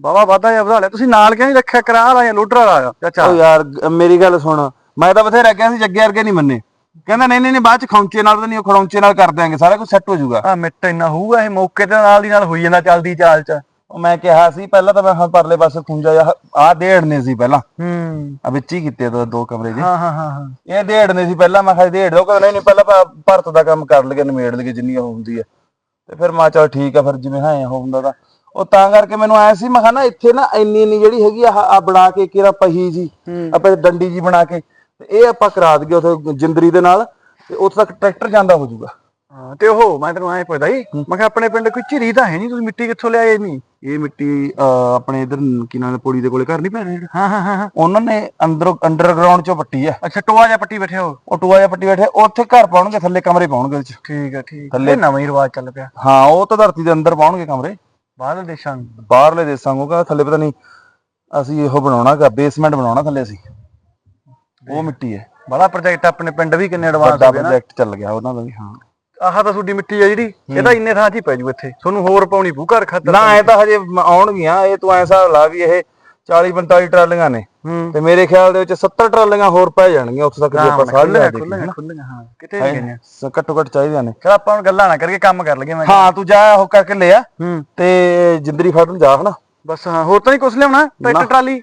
ਬਾਬਾ ਵਾਦਾ ਜਾਂ ਵਧਾ ਲਿਆ। ਤੁਸੀਂ ਨਾਲ ਕਿਉਂ ਨਹੀਂ ਰੱਖਿਆ? ਕਰਾ ਲਾਇਆ ਲੋਡਰ ਵਾਲਾ ਆ? ਚਾਚਾ ਓ ਯਾਰ ਗ- ਮੇਰੀ ਗੱਲ ਸੁਣ। ਮੈਂ ਤਾਂ ਬਥੇਰਾ ਕਿਹਾ ਸੀ ਜੱਗੇ ਵਰਗੇ ਨਹੀਂ ਮੰਨੇ। ਕਹਿੰਦਾ ਨਹੀਂ ਨਹੀਂ ਨਹੀਂ ਬਾਅਦ ਚ ਖੌਂਚੇ ਨਾਲ ਤਾਂ ਨਹੀਂ ਉਹ ਖੜੌਂਚੇ ਨਾਲ ਕਰ ਦਿਆਂਗੇ ਸਾਰਾ ਕੁਝ ਸੈੱਟ ਹੋ ਜਾਊਗਾ। ਆ ਮਿੱਟ ਇੰਨਾ ਹੋਊਗਾ ਇਹ ਮੌਕੇ ਤੇ ਨਾਲ ਦੀ ਨਾਲ ਹੋਈ ਜਾਂਦਾ ਚੱਲਦੀ ਚਾਲ ਚ। ਉਹ ਮੈਂ ਕਿਹਾ ਸੀ ਪਹਿਲਾਂ ਤਾਂ ਮੈਂ ਹਾਂ ਪਰਲੇ ਪਾਸੇ ਖੁੰਝਾ ਜਾ ਆ ਦੇੜਨੇ ਸੀ ਪਹਿਲਾਂ। ਹੂੰ। ਆ ਵਿੱਚ ਹੀ ਕੀਤੇ ਦੋ ਦੋ ਕਮਰੇ ਜੇ। ਹਾਂ ਹਾਂ ਹਾਂ ਹਾਂ। ਇਹ ਦੇੜਨੇ ਸੀ ਪਹਿਲਾਂ ਮੈਂ ਕਿਹਾ ਦੇੜ ਦੋ ਕਹਿੰਦਾ ਨਹੀਂ ਨਹੀਂ ਪਹਿਲਾਂ ਭ- ਭਰਤ ਦਾ ਕੰਮ ਕਰ ਲਈਏ ਨਿਮੇੜ ਲਈਏ ਜਿੰਨੀ ਉਹ ਹੁੰਦੀ ਹੈ ਤੇ ਫਿਰ ਮੈਂ ਚੱਲ ਠੀਕ ਆ ਫਿਰ ਜਿਵੇਂ ਹਾਂ ਉਹ ਹੁੰਦਾ ਤਾਂ। ਉਹ ਤਾਂ ਕਰਕੇ ਮੈਨੂੰ ਆਇਆ ਸੀ ਮੈਂ ਕਿਹਾ ਨਾ ਇੱਥੇ ਨਾ ਇੰਨੀ ਇੰਨੀ ਜਿਹੜੀ ਹੈਗੀ ਆ ਆ ਬਣਾ ਕੇ ਕਿਰਾ ਪਹੀ ਜੀ ਆਪਾਂ ਡੰਡੀ ਜੀ ਬਣਾ ਕੇ ਤੇ ਇਹ ਆਪਾਂ ਕਰਾ ਦਈਏ ਉਥੇ ਜਿੰਦਰੀ ਦੇ ਨਾਲ ਤੇ ਉੱਥੇ ਤੱਕ ਟਰੈਕਟਰ ਜਾਂਦਾ ਹੋ ਜਾਊਗਾ। ਹਾਂ, ਤੇ ਉਹ ਮੈਂ ਤੈਨੂੰ ਐਂ ਪੁੱਛਦਾ ਸੀ ਮੈਂ ਕਿਹਾ ਆਪਣੇ ਪਿੰਡ ਕੋਈ ਝਿਰੀ ਤਾਂ ਹੈ ਨਹੀਂ ਤੁਸੀਂ ਮਿੱਟੀ ਕਿੱਥੋਂ ਲਿਆਏ ਨਹੀਂ ਇਹ ਮਿੱਟੀ ਆਪਣੇ ਇਧਰ ਕੀ ਨਾਮ ਹੈ ਪੌੜੀ ਦੇ ਕੋਲੇ ਘਰ ਨਹੀਂ ਪੈਣਾ ਹਾਂ ਹਾਂ ਹਾਂ ਉਹਨਾਂ ਨੇ ਅੰਦਰੋਂ ਅੰਡਰਗਰਾਉਂਡ ਚੋਂ ਪੱਟੀ ਆ। ਅੱਛਾ ਟੋਆ ਜਾਂ ਪੱਟੀ ਬੈਠੇ ਹੋ? ਉਹ ਟੂਆ ਜਿਹਾ ਪੱਟੀ ਬੈਠੇ ਉੱਥੇ ਘਰ ਪਾਉਣਗੇ ਥੱਲੇ ਕਮਰੇ ਪਾਉਣਗੇ ਉਹਦੇ ਚ। ਠੀਕ ਆ ਠੀਕ ਥੱਲੇ- ਨਵਾਂ ਹੀ ਰਿਵਾਜ ਚੱਲ ਪਿਆ। ਹਾਂ ਉਹ ਤਾਂ ਧਰਤੀ ਦੇ ਅੰਦਰ ਪਾਉਣਗੇ ਕਮਰੇ। ਬਾਹਰਲੇ ਦੇਸ਼ਾਂ ਨੂੰ? ਬਾਹਰਲੇ ਦੇਸਾਂ ਨੂੰ ਥੱਲੇ ਪਤਾ ਨਹੀਂ ਅਸੀਂ ਇਹੋ ਬਣਾਉਣਾਗਾ ਬੇਸਮੈਂਟ ਬਣਾਉਣਾ ਥੱਲੇ ਅਸੀਂ। ਉਹ ਮਿੱਟੀ ਹੈ। ਬੜਾ ਪ੍ਰੋਜੈਕਟ ਆਪਣੇ ਪਿੰਡ ਵੀ ਕਿੰਨੇ ਐਡਵਾਂਸ ਵੱਡਾ ਹੋ ਗਿਆ ਨਾ। ਪ੍ਰੋਜੈਕਟ ਚੱਲ ਗਿਆ ਉਹਨਾਂ ਦਾ ਵੀ ਹਾਂ। ਆਹ ਤਾਂ ਤੁਹਾਡੀ ਮਿੱਟੀ ਆ ਜਿਹੜੀ ਇਹ ਤਾਂ ਇੰਨੇ ਥਾਂ 'ਚ ਹੀ ਪੈ ਜੂ ਇੱਥੇ। ਤੁਹਾਨੂੰ ਹੋਰ ਪਾਉਣੀ ਘਰ ਖਾਤਰ ਨਾ ਇਹ ਤਾਂ ਹਜੇ ਆਉਣਗੀਆਂ ਇਹ ਤੂੰ ਐ ਹਿਸਾਬ ਲਾ ਵੀ ਇਹ 40 45 ਟਰਾਲੀਆਂ ਨੇ। ਹੂੰ। ਤੇ ਮੇਰੇ ਖਿਆਲ ਦੇ ਵਿੱਚ 70 ਟਰਾਲੀਆਂ ਹੋਰ ਪੈ ਜਾਣਗੀਆਂ ਉੱਥੇ ਤੱਕ ਜੇ ਆਪਾਂ ਸਾਰੀਆਂ ਖੁੱਲੀਆਂ ਖੁੱਲੀਆਂ ਖੁੱਲੀਆਂ ਹਾਂ ਕਿਤੇ ਨਹੀਂ ਗਈਆਂ ਸ- ਘੱਟੋ ਘੱਟ ਚਾਹੀਦੀਆਂ ਨੇ। ਚਲ ਆਪਾਂ ਹੁਣ ਗੱਲਾਂ ਨਾ ਕਰਕੇ ਕੰਮ ਕਰ ਲਈਏ ਮੈਂ ਹਾਂ ਤੂੰ ਜਾ ਉਹ ਕਰਕੇ ਲੈ ਆ। ਹੂੰ। ਤੇ ਜਿੰਦਰੀ ਫੜਨ ਜਾ ਹਨਾ। ਬਸ ਹਾਂ ਹੋਰ ਤਾਂ ਨਹੀਂ ਕੁਛ ਲਿਆਉਣਾ? Tractor trolley?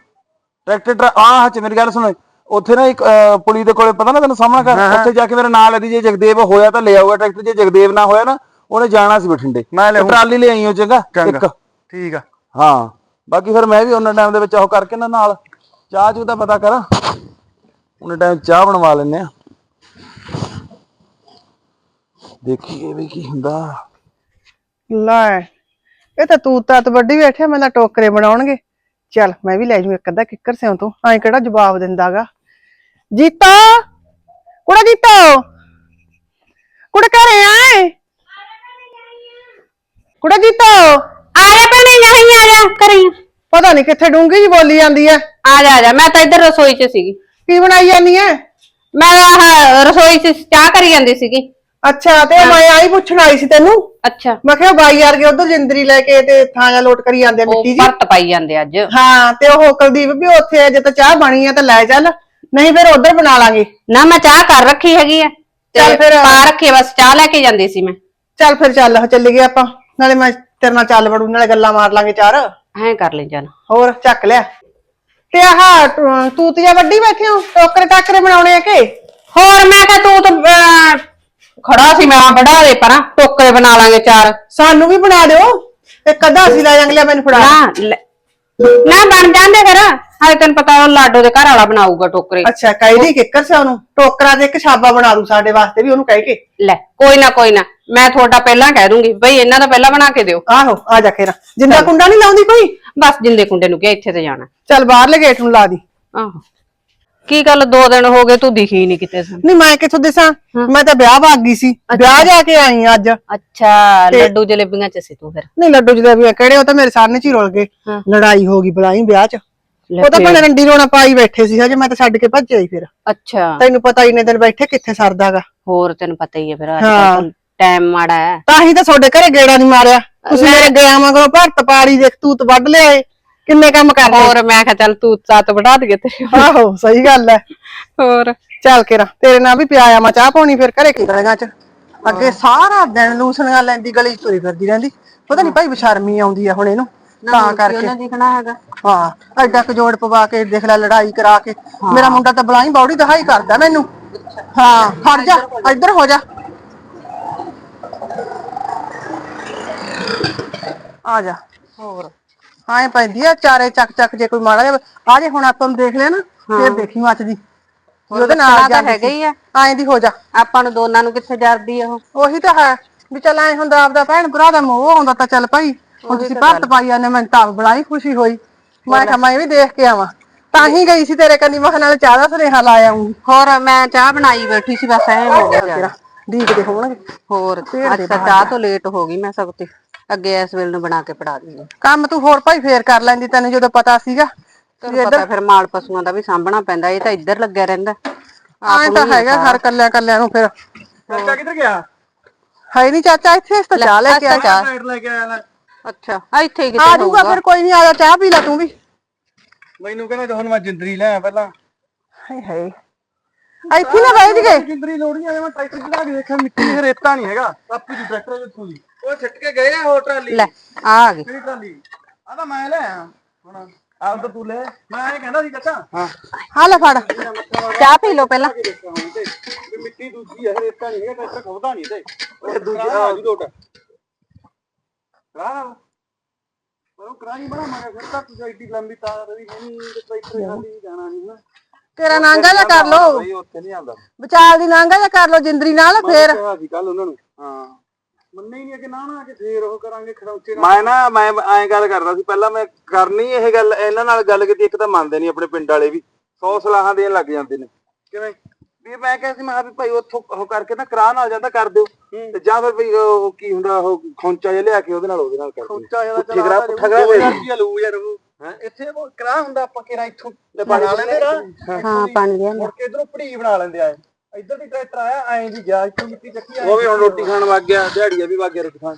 ਟਰੈਕਟਰ ਟਰਾ ਆਹ ਚ ਮੇਰੀ ਗੱਲ ਸੁਣ। ਉੱਥੇ ਨਾ ਇੱਕ ਪੁਲੀ ਦੇ ਕੋਲੇ ਪਤਾ ਨਾ ਤੈਨੂੰ ਸਾਹਮਣਾ ਕਰ ਉੱਥੇ ਜਾ ਕੇ ਮੇਰੇ ਨਾਲ ਇਹਦੀ ਜੇ ਜਗਦੇਵ ਹੋਇਆ ਤਾਂ ਲੈ ਆਊਗਾ ਟਰੈਕਟਰ ਜੇ ਜਗਦੇਵ ਨਾ ਹੋਇਆ ਨਾ ਉਹਨੇ ਜਾਣਾ ਸੀ ਬਠਿੰਡੇ। ਮੈਂ। ਟਰਾਲੀ ਲੈ ਆਈਓ ਚੰਗਾ ਚੰਗਾ। ਇੱਕ। ਠੀਕ ਆ। ਹਾਂ। ਬਾਕੀ ਫਿਰ ਮੈਂ ਵੀ ਉਹਨਾਂ ਟਾਈਮ ਦੇ ਵਿੱਚ ਉਹ ਕਰਕੇ ਨਾ ਨਾਲ ਚਾਹ ਚੂ ਦਾ ਪਤਾ ਕਰਾਂ। ਉਹਨਾਂ ਟਾਈਮ ਚਾਹ ਬਣਵਾ ਲੈਨੇ ਆ। ਦੇਖੀਏ ਵੀ ਕੀ ਹੁੰਦਾ। ਲੈ ਇਹ ਤਾਂ ਤੂੰ ਤਾਂ ਵੱਡੀ ਬੈਠਿਆ ਮੈਂ ਤਾਂ ਟੋਕਰੇ ਬਣਾਉਣਗੇ। ਚੱਲ ਮੈਂ ਵੀ ਲੈ ਜੂ ਇੱਕ ਅੱਧਾ ਕਿੱਕਰ ਸਿਉਂ ਤੋਂ ਐਂ ਕਿਹੜਾ ਜਵਾਬ ਦਿੰਦਾਗਾ। ਜੀਤਾ! ਕੁੜਾ ਜੀਤਾ! ਕੁੜਾ ਘਰੇ ਆਏ? ਕੁੜਾ ਜੀਤਾ! ਆ ਜਾ ਭੈਣੇ ਨਹੀਂ ਆ ਜਾ ਕਰੀ ਪਤਾ ਨਹੀਂ ਕਿੱਥੇ ਡੂੰਗੀ ਜੀ ਬੋਲੀ ਜਾਂਦੀ ਐ। ਆ ਜਾ ਆ ਜਾ ਮੈਂ ਤਾਂ ਇੱਧਰ ਰਸੋਈ 'ਚ ਸੀਗੀ। ਕੀ ਬਣਾਈ ਜਾਂਦੀ ਐ? ਮੈਂ ਆਹ ਰਸੋਈ 'ਚ ਚਾਹ ਕਰੀ ਜਾਂਦੀ ਸੀਗੀ। ਅੱਛਾ ਤੇ ਮੈਂ ਆਈ ਪੁੱਛਣ ਆਈ ਸੀ ਤੈਨੂੰ। ਅੱਛਾ। ਮੈਂ ਕਿਹਾ ਬਾਈ ਯਾਰ ਕੇ ਉਧਰ ਜਿੰਦਰੀ ਲੈ ਕੇ ਤੇ ਥਾਂ ਜਾਂ ਲੋਟ ਕਰੀ ਜਾਂਦੇ ਆ ਉਹ ਮਿੱਟੀ ਜੀ। ਭਰਤ ਪਾਈ ਜਾਂਦੇ ਅੱਜ। ਹਾਂ ਤੇ ਉਹ ਕੁਲਦੀਪ ਵੀ ਉੱਥੇ ਆ, ਜੇ ਤਾਂ ਚਾਹ ਬਣੀ ਆ ਤਾਂ ਲੈ ਚੱਲ ਨਹੀਂ ਫਿਰ ਉਧਰ ਬਣਾ ਲਾਂਗੇ। ਨਾ ਮੈਂ ਚਾਹ ਕਰ ਰੱਖੀ ਹੈਗੀ ਆ ਚੱਲ ਫਿਰ। ਪਾ ਰੱਖੀ ਬਸ ਚਾਹ ਲੈ ਕੇ ਜਾਂਦੀ ਸੀ ਮੈਂ। ਚੱਲ ਫਿਰ ਚੱਲ ਚੱਲ ਗਏ ਆਪਾਂ। ਨਾਲੇ ਮੈਂ ਤੇਰੇ ਨਾਲ ਚੱਲ ਵੜੂ ਨਾਲੇ ਗੱਲਾਂ ਮਾਰ ਲਾਂਗੇ ਚਾਰ। ਐਂ ਕਰ ਲੈ ਚੱਲ ਹੋਰ ਚੱਕ ਲਿਆ। ਤੇ ਆਹ ਟ- ਤੂਤੀਆਂ ਵੱਡੀ ਬੈਠੇ ਹੋ? ਟੋਕਰੇ ਟਾਕਰੇ ਬਣਾਉਣੇ ਆ ਕਿ? ਹੋਰ ਮੈਂ ਕਿਹਾ ਤੂੰ ਤਾਂ ਅਹ, ਖੜਾ ਸੀ ਮੈਂ ਬੜਾ ਦੇ ਪਰਾਂ। ਟੋਕਰੇ ਬਣਾ ਲਾਂਗੇ ਚਾਰ। ਸਾਨੂੰ ਵੀ ਬਣਾ ਦਿਓ। ਇੱਕ ਅੱਧਾ ਅਸੀਂ ਲੈ ਜਾਂਗੇ ਲਿਆ ਮੈਨੂੰ ਫੜਾ ਨਾ ਲੈ- ਨਾ ਬਣ ਜਾਂਦੇ ਫਿਰ। ਹਾਲੇ ਤੈਨੂੰ ਪਤਾ ਉਹ ਲਾਡੋ ਦੇ ਘਰ ਵਾਲਾ ਬਣਾਊਗਾ ਟੋਕਰੇ। ਅੱਛਾ ਕਹਿਦੀ ਕਿੱਕਰ ਸੇ ਉਹਨੂੰ ਟੋਕਰਾ ਤੇ ਇੱਕ ਛਾਬਾ ਬਣਾ ਦੂ ਸਾਡੇ ਵਾਸਤੇ ਵੀ ਉਹਨੂੰ ਕਹਿ ਕੇ। ਲੈ ਕੋਈ ਨਾ ਕੋਈ ਨਾ। ਮੈਂ ਤੁਹਾਡਾ ਪਹਿਲਾਂ ਕਹਿ ਦੂੰਗੀ ਬਈ ਇਹਨਾਂ ਦਾ ਪਹਿਲਾਂ ਬਣਾ ਕੇ ਦਿਓ। ਆਹੋ ਆ ਜਾ ਖੇਰਾ। ਜਿੰਦਾ ਕੁੰਡਾ ਨਹੀਂ ਲਾਉਂਦੀ ਕੋਈ? ਬਸ ਜਿੰਦੇ ਕੁੰਡੇ ਨੂੰ ਕਿਹਾ ਇੱਥੇ ਤੇ ਜਾਣਾ। ਚੱਲ ਬਾਹਰਲੇ ਗੇਟ ਨੂੰ ਲਾ ਦੀ। ਆਹੋ। ਕੀ ਗੱਲ ਦੋ ਦਿਨ ਹੋ ਗਏ ਤੂੰ ਦਿਖੀ ਨਹੀਂ ਕਿਤੇ ਸਾਨੂੰ? ਨਹੀਂ ਮੈਂ ਕਿੱਥੋਂ ਦਿਸਾਂ? ਮੈਂ ਤਾਂ ਵਿਆਹ ਭਾਗ ਗਈ ਸੀ। ਵਿਆਹ ਜਾ ਕੇ ਆਈ ਆਂ ਅੱਜ। ਅੱਛਾ ਲੱਡੂ ਜਲੇਬੀਆਂ ਚ ਸੀ ਤੂੰ ਫਿਰ? ਨਹੀਂ ਲੱਡੂ ਜਲੇਬੀਆਂ ਕਿਹੜੇ ਉਹ ਤਾਂ ਮੇਰੇ ਸਾਹਮਣੇ ਚ ਹੀ ਰੁਲ ਗਏ। ਲੜਾਈ ਹੋ ਗਈ ਬਲਾਈ ਵਿਆਹ ਚ। ਉਹ ਤਾਂ। ਭਣੇ ਰੰਡੀ ਰੋਣਾ ਪਾਈ ਬੈਠੇ ਸੀ ਹਜੇ ਮੈਂ ਤਾਂ ਛੱਡ ਕੇ ਭੱਜ ਆਈ ਫਿਰ। ਅੱਛਾ। ਤੈਨੂੰ ਪਤਾ ਇੰਨੇ ਦਿਨ ਬੈਠੇ ਕਿੱਥੇ ਸਰਦਾਗਾ ਹੋਰ ਤੈਨੂੰ ਪਤਾ ਹੀ ਹੈ ਫਿਰ ਅੱਜ। ਕੱਲ ਟਾਈਮ ਮਾੜਾ ਹੈ। ਤਾਂ ਹੀ ਤਾਂ ਤੁਹਾਡੇ ਘਰੇ ਗੇੜਾ ਨਹੀਂ ਮਾਰਿਆ। ਤੁਸੀਂ ਮੇਰੇ ਗਿਆ ਮਗਰੋਂ ਭਰਤ ਪਾੜੀ ਦੇਖ ਤੂਤ ਵੱਢ ਲਿਆਏ। ਕਿੰਨੇ ਕੰਮ ਕਰਦੇ ਹੋਰ ਮੈਂ ਕਿਹਾ ਚੱਲ ਤੂੰ ਸਾਤ ਵੜਾ ਦਈਏ ਤੇਰੇ ਆਹੋ ਸਹੀ ਗੱਲ ਹੈ ਹੋਰ। ਚੱਲ ਕੇ ਤੇਰੇ ਨਾਲ ਵੀ ਪਿਆ ਆ ਮੈਂ ਚਾਹ ਪਾਉਣੀ ਫਿਰ ਘਰੇ ਕੀ ਗਲੀਆਂ ਚ ਅੱਗੇ ਸਾਰਾ ਦਿਨ ਲੂਸਣੀਆਂ ਲੈਂਦੀ ਗਲੀ ਚ ਤੁਰੀ ਫਿਰਦੀ ਰਹਿੰਦੀ। ਪਤਾ ਨਹੀਂ ਭਾਈ ਬਸ਼ਰਮੀ ਆਉਂਦੀ ਆ ਹੁਣ ਇਹਨੂੰ ਤਾਂ ਕਰਕੇ। ਦਿਖਣਾ ਹੈਗਾ। ਹਾਂ ਐਡਾ ਕੁ ਜੋੜ ਪਵਾ ਕੇ ਦੇਖ ਲੈ ਲੜਾਈ ਕਰਾ ਕੇ। ਮੇਰਾ ਮੁੰਡਾ ਤਾਂ ਬਲਾਈ ਬੌੜੀ ਦਹਾਈ ਕਰਦਾ ਮੈਨੂੰ। ਹਾਂ ਖੜ ਜਾ। ਇੱਧਰ ਹੋ ਜਾ। ਆ ਜਾ। ਹੋਰ। ਹਾਂ ਇਹ ਪੈਂਦੀ ਆ ਚਾਰੇ ਚੱਕ ਚੱਕ ਜੇ ਕੋਈ ਮਾੜਾ ਜਿਹਾ ਆ ਜੇ ਹੁਣ ਆਪਾਂ ਨੂੰ ਦੇਖ ਲਿਆ ਨਾ ਫੇਰ ਦੇਖੀ ਮੱਚਦੀ ਵੀ ਉਹਦੇ ਨਾਲ ਤਾਂ ਹੈਗਾ ਹੀ ਆ। ਐਂ ਦੀ ਹੋ ਜਾ। ਆਪਾਂ ਨੂੰ ਦੋਨਾਂ ਨੂੰ ਕਿੱਥੇ ਜਰਦੀ ਆ ਉਹ? ਉਹੀ ਤਾਂ ਹੈ ਵੀ ਚੱਲ ਐ ਹੁੰਦਾ ਆਪਦਾ ਭੈਣ ਭਰਾ ਦਾ ਮੋਹ ਆਉਂਦਾ ਤਾਂ ਚੱਲ ਭਾਈ। ਹੁਣ ਤੁਸੀਂ ਭਰਤ ਪਾਈ ਜਾਂਦੇ ਮੈਨੂੰ ਤਾਂ ਬਲਾਈ ਖੁਸ਼ੀ ਹੋਈ। ਮੈਂ ਕਿਹਾ ਮੈਂ ਵੀ ਦੇਖ ਕੇ ਆਵਾਂ। ਤਾਂ ਹੀ ਗਈ ਸੀ ਤੇਰੇ ਕੰਨੀ ਮਖ ਨਾਲ ਚਾਹ ਦਾ ਸੁਨੇਹਾ ਲਾ ਆਉਂਗੀ ਹੋਰ ਮੈਂ ਚਾਹ ਬਣਾਈ ਬੈਠੀ ਸੀ ਬਸ ਐ ਹੋ ਗਿਆ। ਤੇਰਾ ਡੀਕਦੇ ਹੋਣਗੇ। ਹੋਰ ਅੱਛਾ ਚਾਹ ਤੋਂ ਲੇਟ ਹੋ ਗਈ ਮੈਂ ਸਭ ਤੇ। ਅੱਗੇ ਇਸ ਵੇਲੇ ਨੂੰ ਬਣਾ ਕੇ ਪੜਾ ਦਿੰਦੀ ਕੰਮ ਤੂੰ ਹੋਰ ਭਾਈ ਫੇਰ ਕਰ ਲੈਂਦੀ ਤੈਨੂੰ ਜਦੋਂ ਪਤਾ ਸੀਗਾ। ਤੈਨੂੰ ਪਤਾ ਫਿਰ ਮਾਲ ਪਸ਼ੂਆਂ ਦਾ ਵੀ ਸਾਂਭਣਾ ਪੈਂਦਾ ਇਹ ਤਾਂ ਇੱਧਰ ਲੱਗਿਆ ਰਹਿੰਦਾ। ਐਂ ਤਾਂ ਹੈਗਾ ਹਰ ਕੱਲਿਆਂ ਕੱਲਿਆਂ ਨੂੰ ਫਿਰ। ਚਾਚਾ ਕਿੱਧਰ ਗਿਆ? ਹੈ ਨਹੀਂ ਚਾਚਾ ਇੱਥੇ ਇਸ ਤਾਂ ਚਾਹ ਲੈ ਕੇ ਅੱਛਾ ਆ ਚਾਹ। ਸਾਈਡ ਲੈ ਕੇ ਆਇਆ ਲੈ। ਅੱਛਾ ਆ ਇੱਥੇ ਹੀ ਆ ਕਿਤੇ ਜਾਊਗਾ ਹੋਊਗਾ। ਫਿਰ ਕੋਈ ਨਹੀਂ ਆ ਜਾ ਚਾਹ ਪੀ ਲੈ ਤੂੰ ਵੀ। ਮੈਨੂੰ ਕਹਿੰਦਾ ਹੁਣ ਮੈਂ ਜਿੰਦਰੀ ਲੈ ਪਹਿਲਾਂ। ਹਾਏ ਹਾਏ। ਇੱਥੇ ਨਾ ਬੈਠ ਗਏ ਜਿੰਦਰੀ ਲੋੜੀ ਆਲੇ ਮੈਂ ਟਰੈਕਟਰ ਚਲਾ ਕੇ ਦੇਖਿਆ ਮਿੱਟੀ ਦੇ ਰੇਤਾ ਨਹੀਂ ਹੈਗਾ। ਆਪੂ ਦੀ ਟਰੈਕਟਰ ਦੇ ਥੂ ਦੀ। ਉਹ ਛੱਟ ਕੇ ਗਏ ਆ ਉਹ ਟਰਾਲੀ। ਲੈ ਆ ਆ ਗਈ ਕਿਹੜੀ ਟਰਾਲੀ? ਆ ਤਾਂ ਮੈਂ ਲੈ ਆਇਆ। ਹੁਣ ਆਪ ਤਾਂ ਤੂੰ ਲੈ। ਮੈਂ ਇਹ ਕਹਿੰਦਾ ਸੀ ਚਾਚਾ। ਹਾਂ। ਹਾਂ ਲੈ ਫੜ। ਚਾਹ ਪੀ ਲਓ ਪਹਿਲਾਂ। ਮਿੱਟੀ ਦੂਜੀ ਹੈ ਰੇਤਾ ਨਹੀਂ ਹੈਗਾ ਟਰੈਕਟਰ ਖੋਦਾ ਨਹੀਂ ਤੇ ਉਹ ਦੂਜਾ ਆ। ਜੂ ਲੋਟ ਕਰਾ ਪਰ ਉਹ ਕਰਾ ਨਹੀਂ ਬਣਾਵਾਂਗੇ। ਫਿਰ ਤਾਂ ਤੁਸੀਂ ਐਡੀ ਲੰਬੀ ਤਾਰ ਵੀ ਨਹੀਂ ਤੇ ਟਰੈਕਟਰ ਖਾਲੀ ਜਾਣਾ ਨਹੀਂ ਨਾ। ਤੇਰਾ ਨਾਂਗਾ ਜਾ ਕਰ ਲੋ ਉੱਥੇ ਨਹੀਂ ਵਿਚਾਲ ਦੀ ਨਾਂਗਾ ਜਾ ਕਰ ਲੋ ਜਿੰਦਰੀ ਨਾਲ ਫੇਰ। ਕਿਹਾ ਸੀ ਕੱਲ ਉਹਨਾਂ ਨੂੰ। ਹਾਂ। ਮੰਨੇ ਹੀ ਨਹੀਂ ਕਿ ਨਾ ਨਾ ਕਿ ਫੇਰ ਉਹ ਕਰਾਂਗੇ ਖੜੌਚੇ ਨਾਲ। ਮੈਂ ਨਾ ਮੈਂ ਐਂ ਗੱਲ ਕਰਦਾ ਸੀ ਪਹਿਲਾਂ ਮੈਂ ਕਰਨੀ ਇਹ ਗੱਲ ਇਹਨਾਂ ਨਾਲ ਗੱਲ ਕੀਤੀ ਇੱਕ ਤਾਂ ਮੰਨਦੇ ਨਹੀਂ ਆਪਣੇ ਪਿੰਡ ਵਾਲੇ ਵੀ। 100 ਸਲਾਹਾਂ ਦੇਣ ਲੱਗ ਜਾਂਦੇ ਨੇ। ਕਿਵੇਂ? ਵੀ ਮੈਂ ਕਿਹਾ ਸੀ ਮੈਂ ਕਿਹਾ ਵੀ ਭਾਈ ਉੱਥੋਂ ਉਹ ਕਰਕੇ ਨਾ ਕਰਾ ਨਾਲ ਜਾਂਦਾ ਕਰ ਦਿਓ। ਤੇ ਜਾਂ ਫਿਰ ਭਈ ਉਹ ਕੀ ਹੁੰਦਾ ਉਹ ਖੌਂਚਾ ਜਿਹਾ ਲਿਆ ਕੇ ਉਹਦੇ ਨਾਲ ਉਹਦੇ ਨਾਲ ਕਰ ਦਿਓ। ਖੌਂਚਾ ਜਿਹਾ ਕਰਾ ਪੁੱਠਾ ਕਰਾ ਦੋ ਰੁਪਇਆ ਲਊ ਯਾਰ ਉਹ। ਹੈਂ ਇੱਥੇ ਉਹ ਕਰਾ ਹੁੰਦਾ ਆਪਾਂ ਕਿਹੜਾ ਇੱਥੋਂ ਬਣਾ ਲੈਂਦੇ ਨਾ ਹਾਂ ਪਾਣੀ ਦੇ ਮੁੜ ਕੇ ਇਧਰੋਂ ਪੜੀ ਬਣਾ ਲੈਂਦੇ ਆ ਇੱਧਰ ਦੀ ਟਰੈਕਟਰ ਆਇਆ ਐਂ ਦੀ ਗਿਆ ਇੱਥੋਂ ਮਿੱਟੀ ਚੱਕੀ ਉਹ ਵੀ ਹੁਣ ਰੋਟੀ ਖਾਣ ਵਗ ਗਿਆ ਦਿਹਾੜੀਆ ਵੀ ਵਗ ਗਿਆ ਰੋਟੀ ਖਾਣ।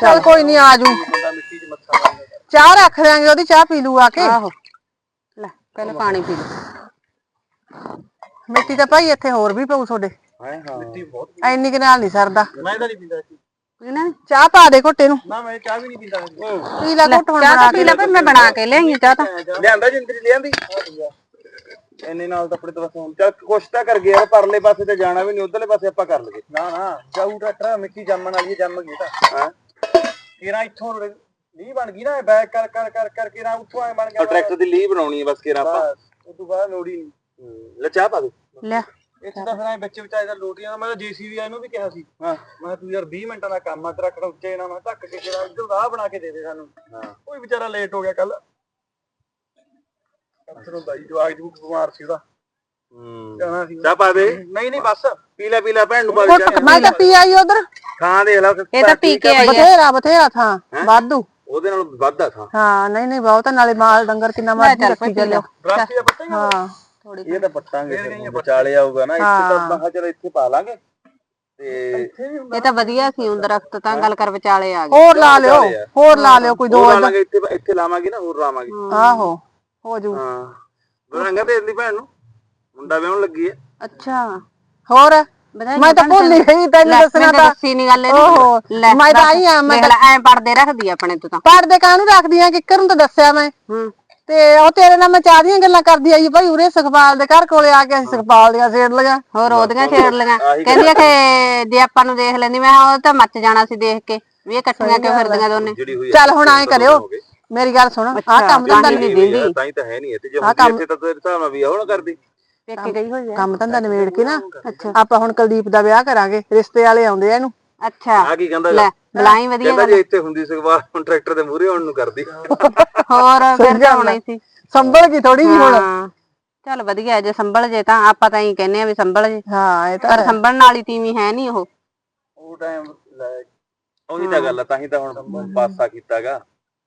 ਚੱਲ ਕੋਈ ਨਹੀਂ ਆ ਜੂ ਬੰਦਾ ਮਿੱਟੀ 'ਚ ਮੱਥਾ ਲਾਉਂਦਾ ਚਾਹ ਰੱਖ ਦਿਆਂਗੇ ਉਹਦੀ ਚਾਹ ਪੀ ਲੂ ਆ ਕੇ। ਆਹੋ। ਲੈ ਪਹਿਲਾਂ ਪਾਣੀ ਪੀ ਲਓ ਮਿੱਟੀ ਤਾਂ ਭਾਈ ਇੱਥੇ ਹੋਰ ਵੀ ਪਊ ਤੁਹਾਡੇ। ਹਾਂ ਹਾਂ ਮਿੱਟੀ ਬਹੁਤ ਐਨੀ ਕੁ ਨਾਲ ਨਹੀਂ ਸਰਦਾ। ਮੈਂ ਤਾਂ ਨਹੀਂ ਪੀਂਦਾ ਸੀ ਪੀਣਾ ਨੀ? ਚਾਹ ਪਾ ਦੇ ਘੁੱਟੇ ਨੂੰ। ਨਾ ਮੈਂ ਚਾਹ ਵੀ ਨਹੀਂ ਪੀਂਦਾ ਪੀ ਲੈ ਘੁੱਟ ਹੁਣ ਚਾਹ ਬਣਾ ਤਾਂ ਕੇ ਪੀ ਲੈ ਪਰ ਮੈਂ ਬਣਾ ਕੇ ਲਿਆਈ ਆ ਚਾਹ ਤਾਂ। ਲਿਆਂਦਾ ਜਿੰਦਰੀ ਲਿਆਂਦੀ? ਇੰਨੇ ਨਾਲ ਤਾਂ ਆਪਣੇ ਤੋਂ ਬਸ ਹੁਣ। ਚੱਲ ਕੁਛ ਤਾਂ ਕਰ ਗਿਆ ਪਰਲੇ ਪਾਸੇ ਤੇ ਜਾਣਾ ਵੀ ਨਹੀਂ ਉਧਰਲੇ ਪਾਸੇ ਆਪਾਂ ਕਰ ਲਗੇ ਨਾ ਨਾ ਜਾਊ ਟਰੈਕਟਰ ਮਿੱਟੀ ਜੰਮਣ ਵਾਲੀ ਜੰਮ ਗਈ ਤਾਂ। ਹਾਂ। ਤੇਰਾ ਇੱਥੋਂ ਨਹੀਂ ਬਣ ਗਈ ਨਾ ਬੈਕ ਕਰ ਕਰ ਕਰ ਕਰਕੇ ਨਾ ਉੱਥੋਂ ਐ ਬਣ ਗਿਆ। ਟਰੈਕਟਰ ਦੀ ਲੀਹ ਬਣਾਉਣੀ ਹੈ ਬਸ ਕਿਰਾ ਆਪਾਂ। ਬਸ, ਉਸ ਤੋਂ ਬਾਅਦ ਲੋੜ ਹੀ ਨਹੀਂ। ਹੂੰ, ਲੈ ਚਾਹ ਪਾ ਦੇ। ਲੈ। ਇੱਥੇ ਤਾਂ ਫਿਰ ਐ ਬੱਚੇ ਵਿਚਾਰੇ ਦਾ ਲੋਟੀਆਂ ਦਾ ਮੈਂ ਤਾਂ ਜੀਸੀਬੀ ਇਹਨੂੰ ਵੀ ਕਿਹਾ ਸੀ। ਹਾਂ। ਮੈਂ ਤੂੰ ਯਾਰ 20 ਮਿੰਟਾਂ ਦਾ ਕੰਮ ਆ ਤੇਰਾ ਖੜੌਚੇ ਨਾ ਮੈਂ ਧੱਕ ਕੇ ਜਿਹੜਾ ਇੱਧਰ ਰਾਹ ਬਣਾ ਕੇ ਦੇ ਦੇ ਸਾਨੂੰ। ਹਾਂ। ਕੋਈ ਵਿਚਾਰਾ ਲੇਟ ਹੋ ਗਿਆ ਕੱਲ ਅਫਸਰੋਂ ਬਾਈ ਜਵਾਗ ਜੂ ਬਿਮਾਰ ਸੀ ਉਹਦਾ। ਹੂੰ। ਜਾਣਾ ਸੀ। ਚਾਹ ਪਾ ਦੇ। ਨਹੀਂ ਨਹੀਂ ਬਸ। ਪੀ ਲੈ ਪੀ ਲੈ ਭੈਣ ਨੂੰ ਪਾ ਦੇ ਚਾਹ ਮੈਂ ਤਾਂ ਪੀ ਆਈ ਉਧਰ। ਖਾਂ ਦੇਖ ਲੈ ਇਹ ਤਾਂ ਪੀ ਕੇ ਆਈ ਆ। ਬਥੇਰਾ ਬਥੇਰਾ ਥਾਂ। ਵਾਧੂ। ਉਹਦੇ ਨਾਲ ਵੱਧਾ ਖਾਂ ਹਾਂ ਨਹੀਂ ਨਹੀਂ ਬਹੁਤ ਆ, ਨਾਲੇ ਮਾਲ ਡੰਗਰ ਕਿੰਨਾ ਮਰਜ਼ੀ ਰੱਖੀ ਚੱਲਿਓ। ਰਾਸੀ ਦਾ ਪੱਤਾ ਹੀ ਆ। ਹਾਂ। ਇਹ ਤਾਂ ਪੱਟਾਂਗੇ ਫਿਰ ਵਿਚਾਲੇ ਆਊਗਾ ਨਾ ਇੱਥੇ ਤਾਂ ਮੈਂ ਕਿਹਾ ਚਲੋ ਇੱਥੇ ਪਾ ਲਾਂਗੇ। ਤੇ ਇਹ ਤਾਂ ਵਧੀਆ ਸੀ ਉਹ ਦਰਖਤ ਤਾਂ ਗੱਲ ਕਰ ਵਿਚਾਲੇ ਆ ਗਏ ਹੋਰ ਲਾ ਲਿਓ ਹੋਰ ਲਾ ਲਿਓ ਕੋਈ ਦੋ ਲਾਵਾਂਗੇ ਇੱਥੇ ਇੱਥੇ ਲਾਵਾਂਗੇ ਨਾ ਹੋਰ ਲਾਵਾਂਗੇ। ਆਹੋ ਹੋ ਜੂ। ਹਾਂ। ਬਰਾਂਗਾ ਦੇ ਦਿੰਦੀ ਭੈਣ ਨੂੰ ਮੁੰਡਾ ਵਿਆਹਣ ਲੱਗੀ ਹੈ। ਅੱਛਾ। ਹੋਰ? ਮੈਂ ਤਾਂ ਭੁੱਲ ਹੀ ਗਈ ਤੈਨੂੰ ਦੱਸਣਾ ਤਾਂ। ਦੱਸੀ ਨਹੀਂ ਗੱਲ ਇਹਦੀ। ਲੈ ਮੈਂ ਤਾਂ ਆਈ ਆ, ਮੈਂ ਲੈ ਐ ਪੜਦੇ ਰੱਖਦੀ ਆ ਆਪਣੇ ਤੋਂ ਤਾਂ। ਪੜਦੇ ਕਾਹਨੂੰ ਰੱਖਦੀ ਆ? ਕਿੱਕਰ ਨੂੰ ਤਾਂ ਦੱਸਿਆ ਮੈਂ। ਹੂੰ। ਤੇ ਉਹ ਤੇਰੇ ਨਾਲ ਮੈਂ ਚਾਹ ਦੀਆਂ ਗੱਲਾਂ ਕਰਦੀ ਆਈ ਭਾਈ ਉਰੇ ਸੁਖਪਾਲ ਦੇ ਘਰ ਕੋਲੇ ਆ ਕੇ ਅਸੀਂ ਸੁਖਪਾਲ ਦੀਆਂ ਛੇੜ ਲਗਾ ਹੋਰ ਉਹਦੀਆਂ ਛੇੜ ਲੀਆਂ ਕਹਿੰਦੀ ਆ ਕਿ ਜੇ ਆਪਾਂ ਨੂੰ ਦੇਖ ਲੈਂਦੀ ਮੈਂ ਕਿਹਾ ਉਹ ਤਾਂ ਮੱਚ ਜਾਣਾ ਸੀ ਦੇਖ ਕੇ ਵੀ ਇਹ ਇਕੱਠੀਆਂ ਕਿਉਂ ਫਿਰਦੀਆਂ ਦੋਨੇ? ਚੱਲ ਹੁਣ ਐਂ ਕਰਿਓ ਮੇਰੀ ਗੱਲ ਸੁਣ ਆਹ ਕੰਮ ਧੰਦਾ ਨਹੀਂ ਨਹੀਂ ਦਿੰਦੀ। ਤਾਂ ਹੀ ਤਾਂ ਹੈ ਨਹੀਂ ਇੱਥੇ ਜੇ ਹੁੰਦੀ ਇੱਥੇ ਤਾਂ ਤੇਰੇ ਹਿਸਾਬ ਨਾਲ ਵੀ ਆਉਣ ਕਰਦੀ। ਪੇਕੇ ਗਈ ਹੋਈ ਆ। ਕੰਮ ਧੰਦਾ ਨਿਬੇੜ ਕੇ ਨਾ ਆਪਾਂ ਹੁਣ ਕੁਲਦੀਪ ਦਾ ਵਿਆਹ ਕਰਾਂਗੇ ਰਿਸ਼ਤੇ ਵਾਲੇ ਆਉਂਦੇ ਆ ਇਹਨੂੰ। ਅੱਛਾ। ਆ ਕੀ ਕਹਿੰਦਾ ਲੈ ਬਲਾਈ ਵਧੀਆ ਕਹਿੰਦਾ ਜੇ ਇੱਥੇ ਹੁੰਦੀ ਸਗਵਾਰ ਹੁਣ ਟਰੈਕਟਰ ਦੇ ਮੂਹਰੇ ਆਉਣ ਨੂੰ ਕਰਦੀ। ਹੋਰ ਫਿਰ ਤਾਂ ਹੋਣਾ? ਹੀ ਸੀ। ਸੰਭਲ ਗਈ ਥੋੜੀ ਜੀ ਹੁਣ। ਹਾਂ। ਚੱਲ ਵਧੀਆ ਜੇ ਸੰਭਲ ਜੇ ਤਾਂ ਆਪਾਂ ਤਾਂ ਹੀ ਕਹਿੰਨੇ ਆ ਵੀ ਸੰਭਲ ਜੇ। ਹਾਂ ਇਹ ਤਾਂ ਪਰ ਸੰਭਲਣ ਵਾਲੀ ਤੀਵੀਂ ਹੈ ਨਹੀਂ ਉਹ। ਉਹ ਟਾਈਮ ਲੈ ਉਹੀ ਤਾਂ ਗੱਲ ਆ ਤਾਂ ਹੀ ਤਾਂ ਹੁਣ ਪਾਸਾ ਕੀਤਾਗਾ।